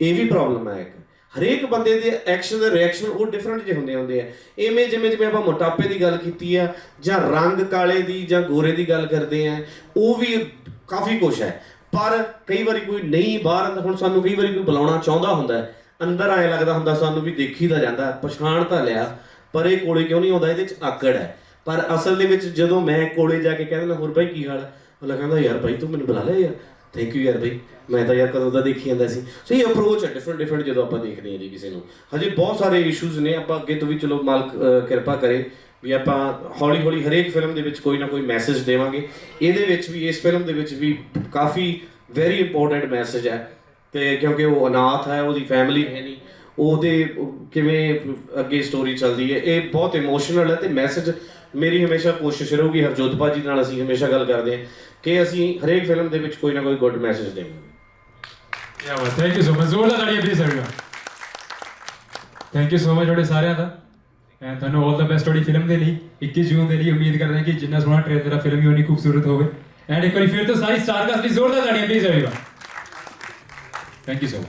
ਇਹ ਵੀ ਪ੍ਰੋਬਲਮ ਹੈ ਇੱਕ। ਹਰੇਕ ਬੰਦੇ ਦੇ ਐਕਸ਼ਨ ਦੇ ਰਿਐਕਸ਼ਨ ਉਹ ਡਿਫਰੈਂਟ ਜਿਹੇ ਹੁੰਦੇ ਹੁੰਦੇ ਆ। ਇਵੇਂ ਜਿਵੇਂ ਜਿਵੇਂ ਆਪਾਂ ਮੋਟਾਪੇ ਦੀ ਗੱਲ ਕੀਤੀ ਆ, ਜਾਂ ਰੰਗ ਕਾਲੇ ਦੀ, ਜਾਂ ਗੋਰੇ ਦੀ ਗੱਲ ਕਰਦੇ ਆ, ਉਹ ਵੀ ਕਾਫੀ ਕੁਛ ਹੈ। ਪਰ ਕਈ ਵਾਰੀ ਕੋਈ ਨਹੀਂ ਬਾਹਰ ਹੁਣ ਸਾਨੂੰ ਕਈ ਵਾਰੀ ਕੋਈ ਬੁਲਾਉਣਾ ਚਾਹੁੰਦਾ ਹੁੰਦਾ ਹੈ ਅੰਦਰ ਐ ਲੱਗਦਾ ਹੁੰਦਾ ਸਾਨੂੰ ਵੀ ਦੇਖੀ ਤਾਂ ਜਾਂਦਾ, ਪਛਾਣ ਤਾਂ ਲਿਆ, ਪਰ ਇਹ ਕੋਲੇ ਕਿਉਂ ਨਹੀਂ ਆਉਂਦਾ? ਇਹਦੇ ਚ ਆਕੜ ਹੈ। ਪਰ ਅਸਲ ਦੇ ਵਿੱਚ ਜਦੋਂ ਮੈਂ ਕੋਲੇ ਜਾ ਕੇ ਕਹਿੰਦਾ ਹੋਰ ਭਾਈ ਕੀ ਹਾਲ? ਹੈ ਉਹ ਕਹਿੰਦਾ ਯਾਰ ਭਾਈ ਤੂੰ ਮੈਨੂੰ ਬੁਲਾ ਲਿਆ ਯਾਰ। ਥੈਂਕ ਯੂ ਯਾਰ ਭਾਈ। ਮੈਂ ਤਾਂ ਯਾਰ ਕਦੋਂ ਦਾ ਦੇਖੀ ਜਾਂਦਾ ਸੀ। ਸੋ ਇਹ ਅਪਰੋਚ ਹੈ ਡਿਫਰੈਂਟ ਡਿਫਰੈਂਟ ਜਦੋਂ ਆਪਾਂ ਦੇਖਦੇ ਹਾਂ ਜੀ ਕਿਸੇ ਨੂੰ। ਹਜੇ ਬਹੁਤ ਸਾਰੇ ਇਸ਼ੂਜ਼ ਨੇ, ਆਪਾਂ ਅੱਗੇ ਤੋਂ ਵੀ ਚਲੋ ਮਾਲਕ ਕਿਰਪਾ ਕਰੇ ਵੀ ਆਪਾਂ ਹੌਲੀ ਹੌਲੀ ਹਰੇਕ ਫਿਲਮ ਦੇ ਵਿੱਚ ਕੋਈ ਨਾ ਕੋਈ ਮੈਸੇਜ ਦੇਵਾਂਗੇ। ਇਹਦੇ ਵਿੱਚ ਵੀ, ਇਸ ਫਿਲਮ ਦੇ ਵਿੱਚ ਵੀ ਕਾਫੀ ਵੈਰੀ ਇੰਪੋਰਟੈਂਟ ਮੈਸੇਜ ਹੈ। ਤੇ ਕਿਉਂਕਿ ਉਹ ਅਨਾਥ ਹੈ ਉਹਦੀ ਫੈਮਿਲੀ ਹੈ ਨਹੀਂ। ਉਹਦੇ ਕਿਵੇਂ ਅੱਗੇ ਸਟੋਰੀ ਚੱਲਦੀ ਹੈ ਇਹ ਬਹੁਤ ਇਮੋਸ਼ਨਲ ਹੈ ਤੇ ਮੈਸੇਜ ਮੇਰੀ ਹਮੇਸ਼ਾ ਕੋਸ਼ਿਸ਼ ਰਹੂਗੀ ਹਰਜੋਤ ਭਾਜੀ ਨਾਲ ਅਸੀਂ ਹਮੇਸ਼ਾ ਗੱਲ ਕਰਦੇ ਹਾਂ ਕਿ ਅਸੀਂ ਹਰੇਕ ਫਿਲਮ ਦੇ ਵਿੱਚ ਕੋਈ ਨਾ ਕੋਈ ਗੁੱਡ ਮੈਸੇਜ ਦੇਵਾਂਗੇ ਕਿਆ ਬਾਤ ਥੈਂਕ ਯੂ ਸੋ ਮਚ ਜ਼ੋਰਦਾਰ ਤਾੜੀਆਂ please sir thank you so much ਤੁਹਾਡੇ ਸਾਰਿਆਂ ਦਾ। ਐਂਡ ਤੁਹਾਨੂੰ ਆਲ ਦਾ ਬੈਸਟ ਤੁਹਾਡੀ ਫਿਲਮ ਦੇ ਲਈ 21 ਜੂਨ ਦੇ ਲਈ ਉਮੀਦ ਕਰਦੇ ਹਾਂ ਕਿ ਜਿੰਨਾ ਸੋਹਣਾ ਟ੍ਰੇਲਰ ਦਾ ਫਿਲਮ ਹੀ ਉਨੀ ਖੂਬਸੂਰਤ ਹੋਵੇ। ਐਂਡ ਇੱਕ ਵਾਰੀ ਫਿਰ ਤੋਂ ਸਾਰੀ ਸਟਾਰ ਕਾਸਟ ਦੀ ਜ਼ੋਰਦਾਰ ਤਾੜੀਆਂ please everyone thank you so much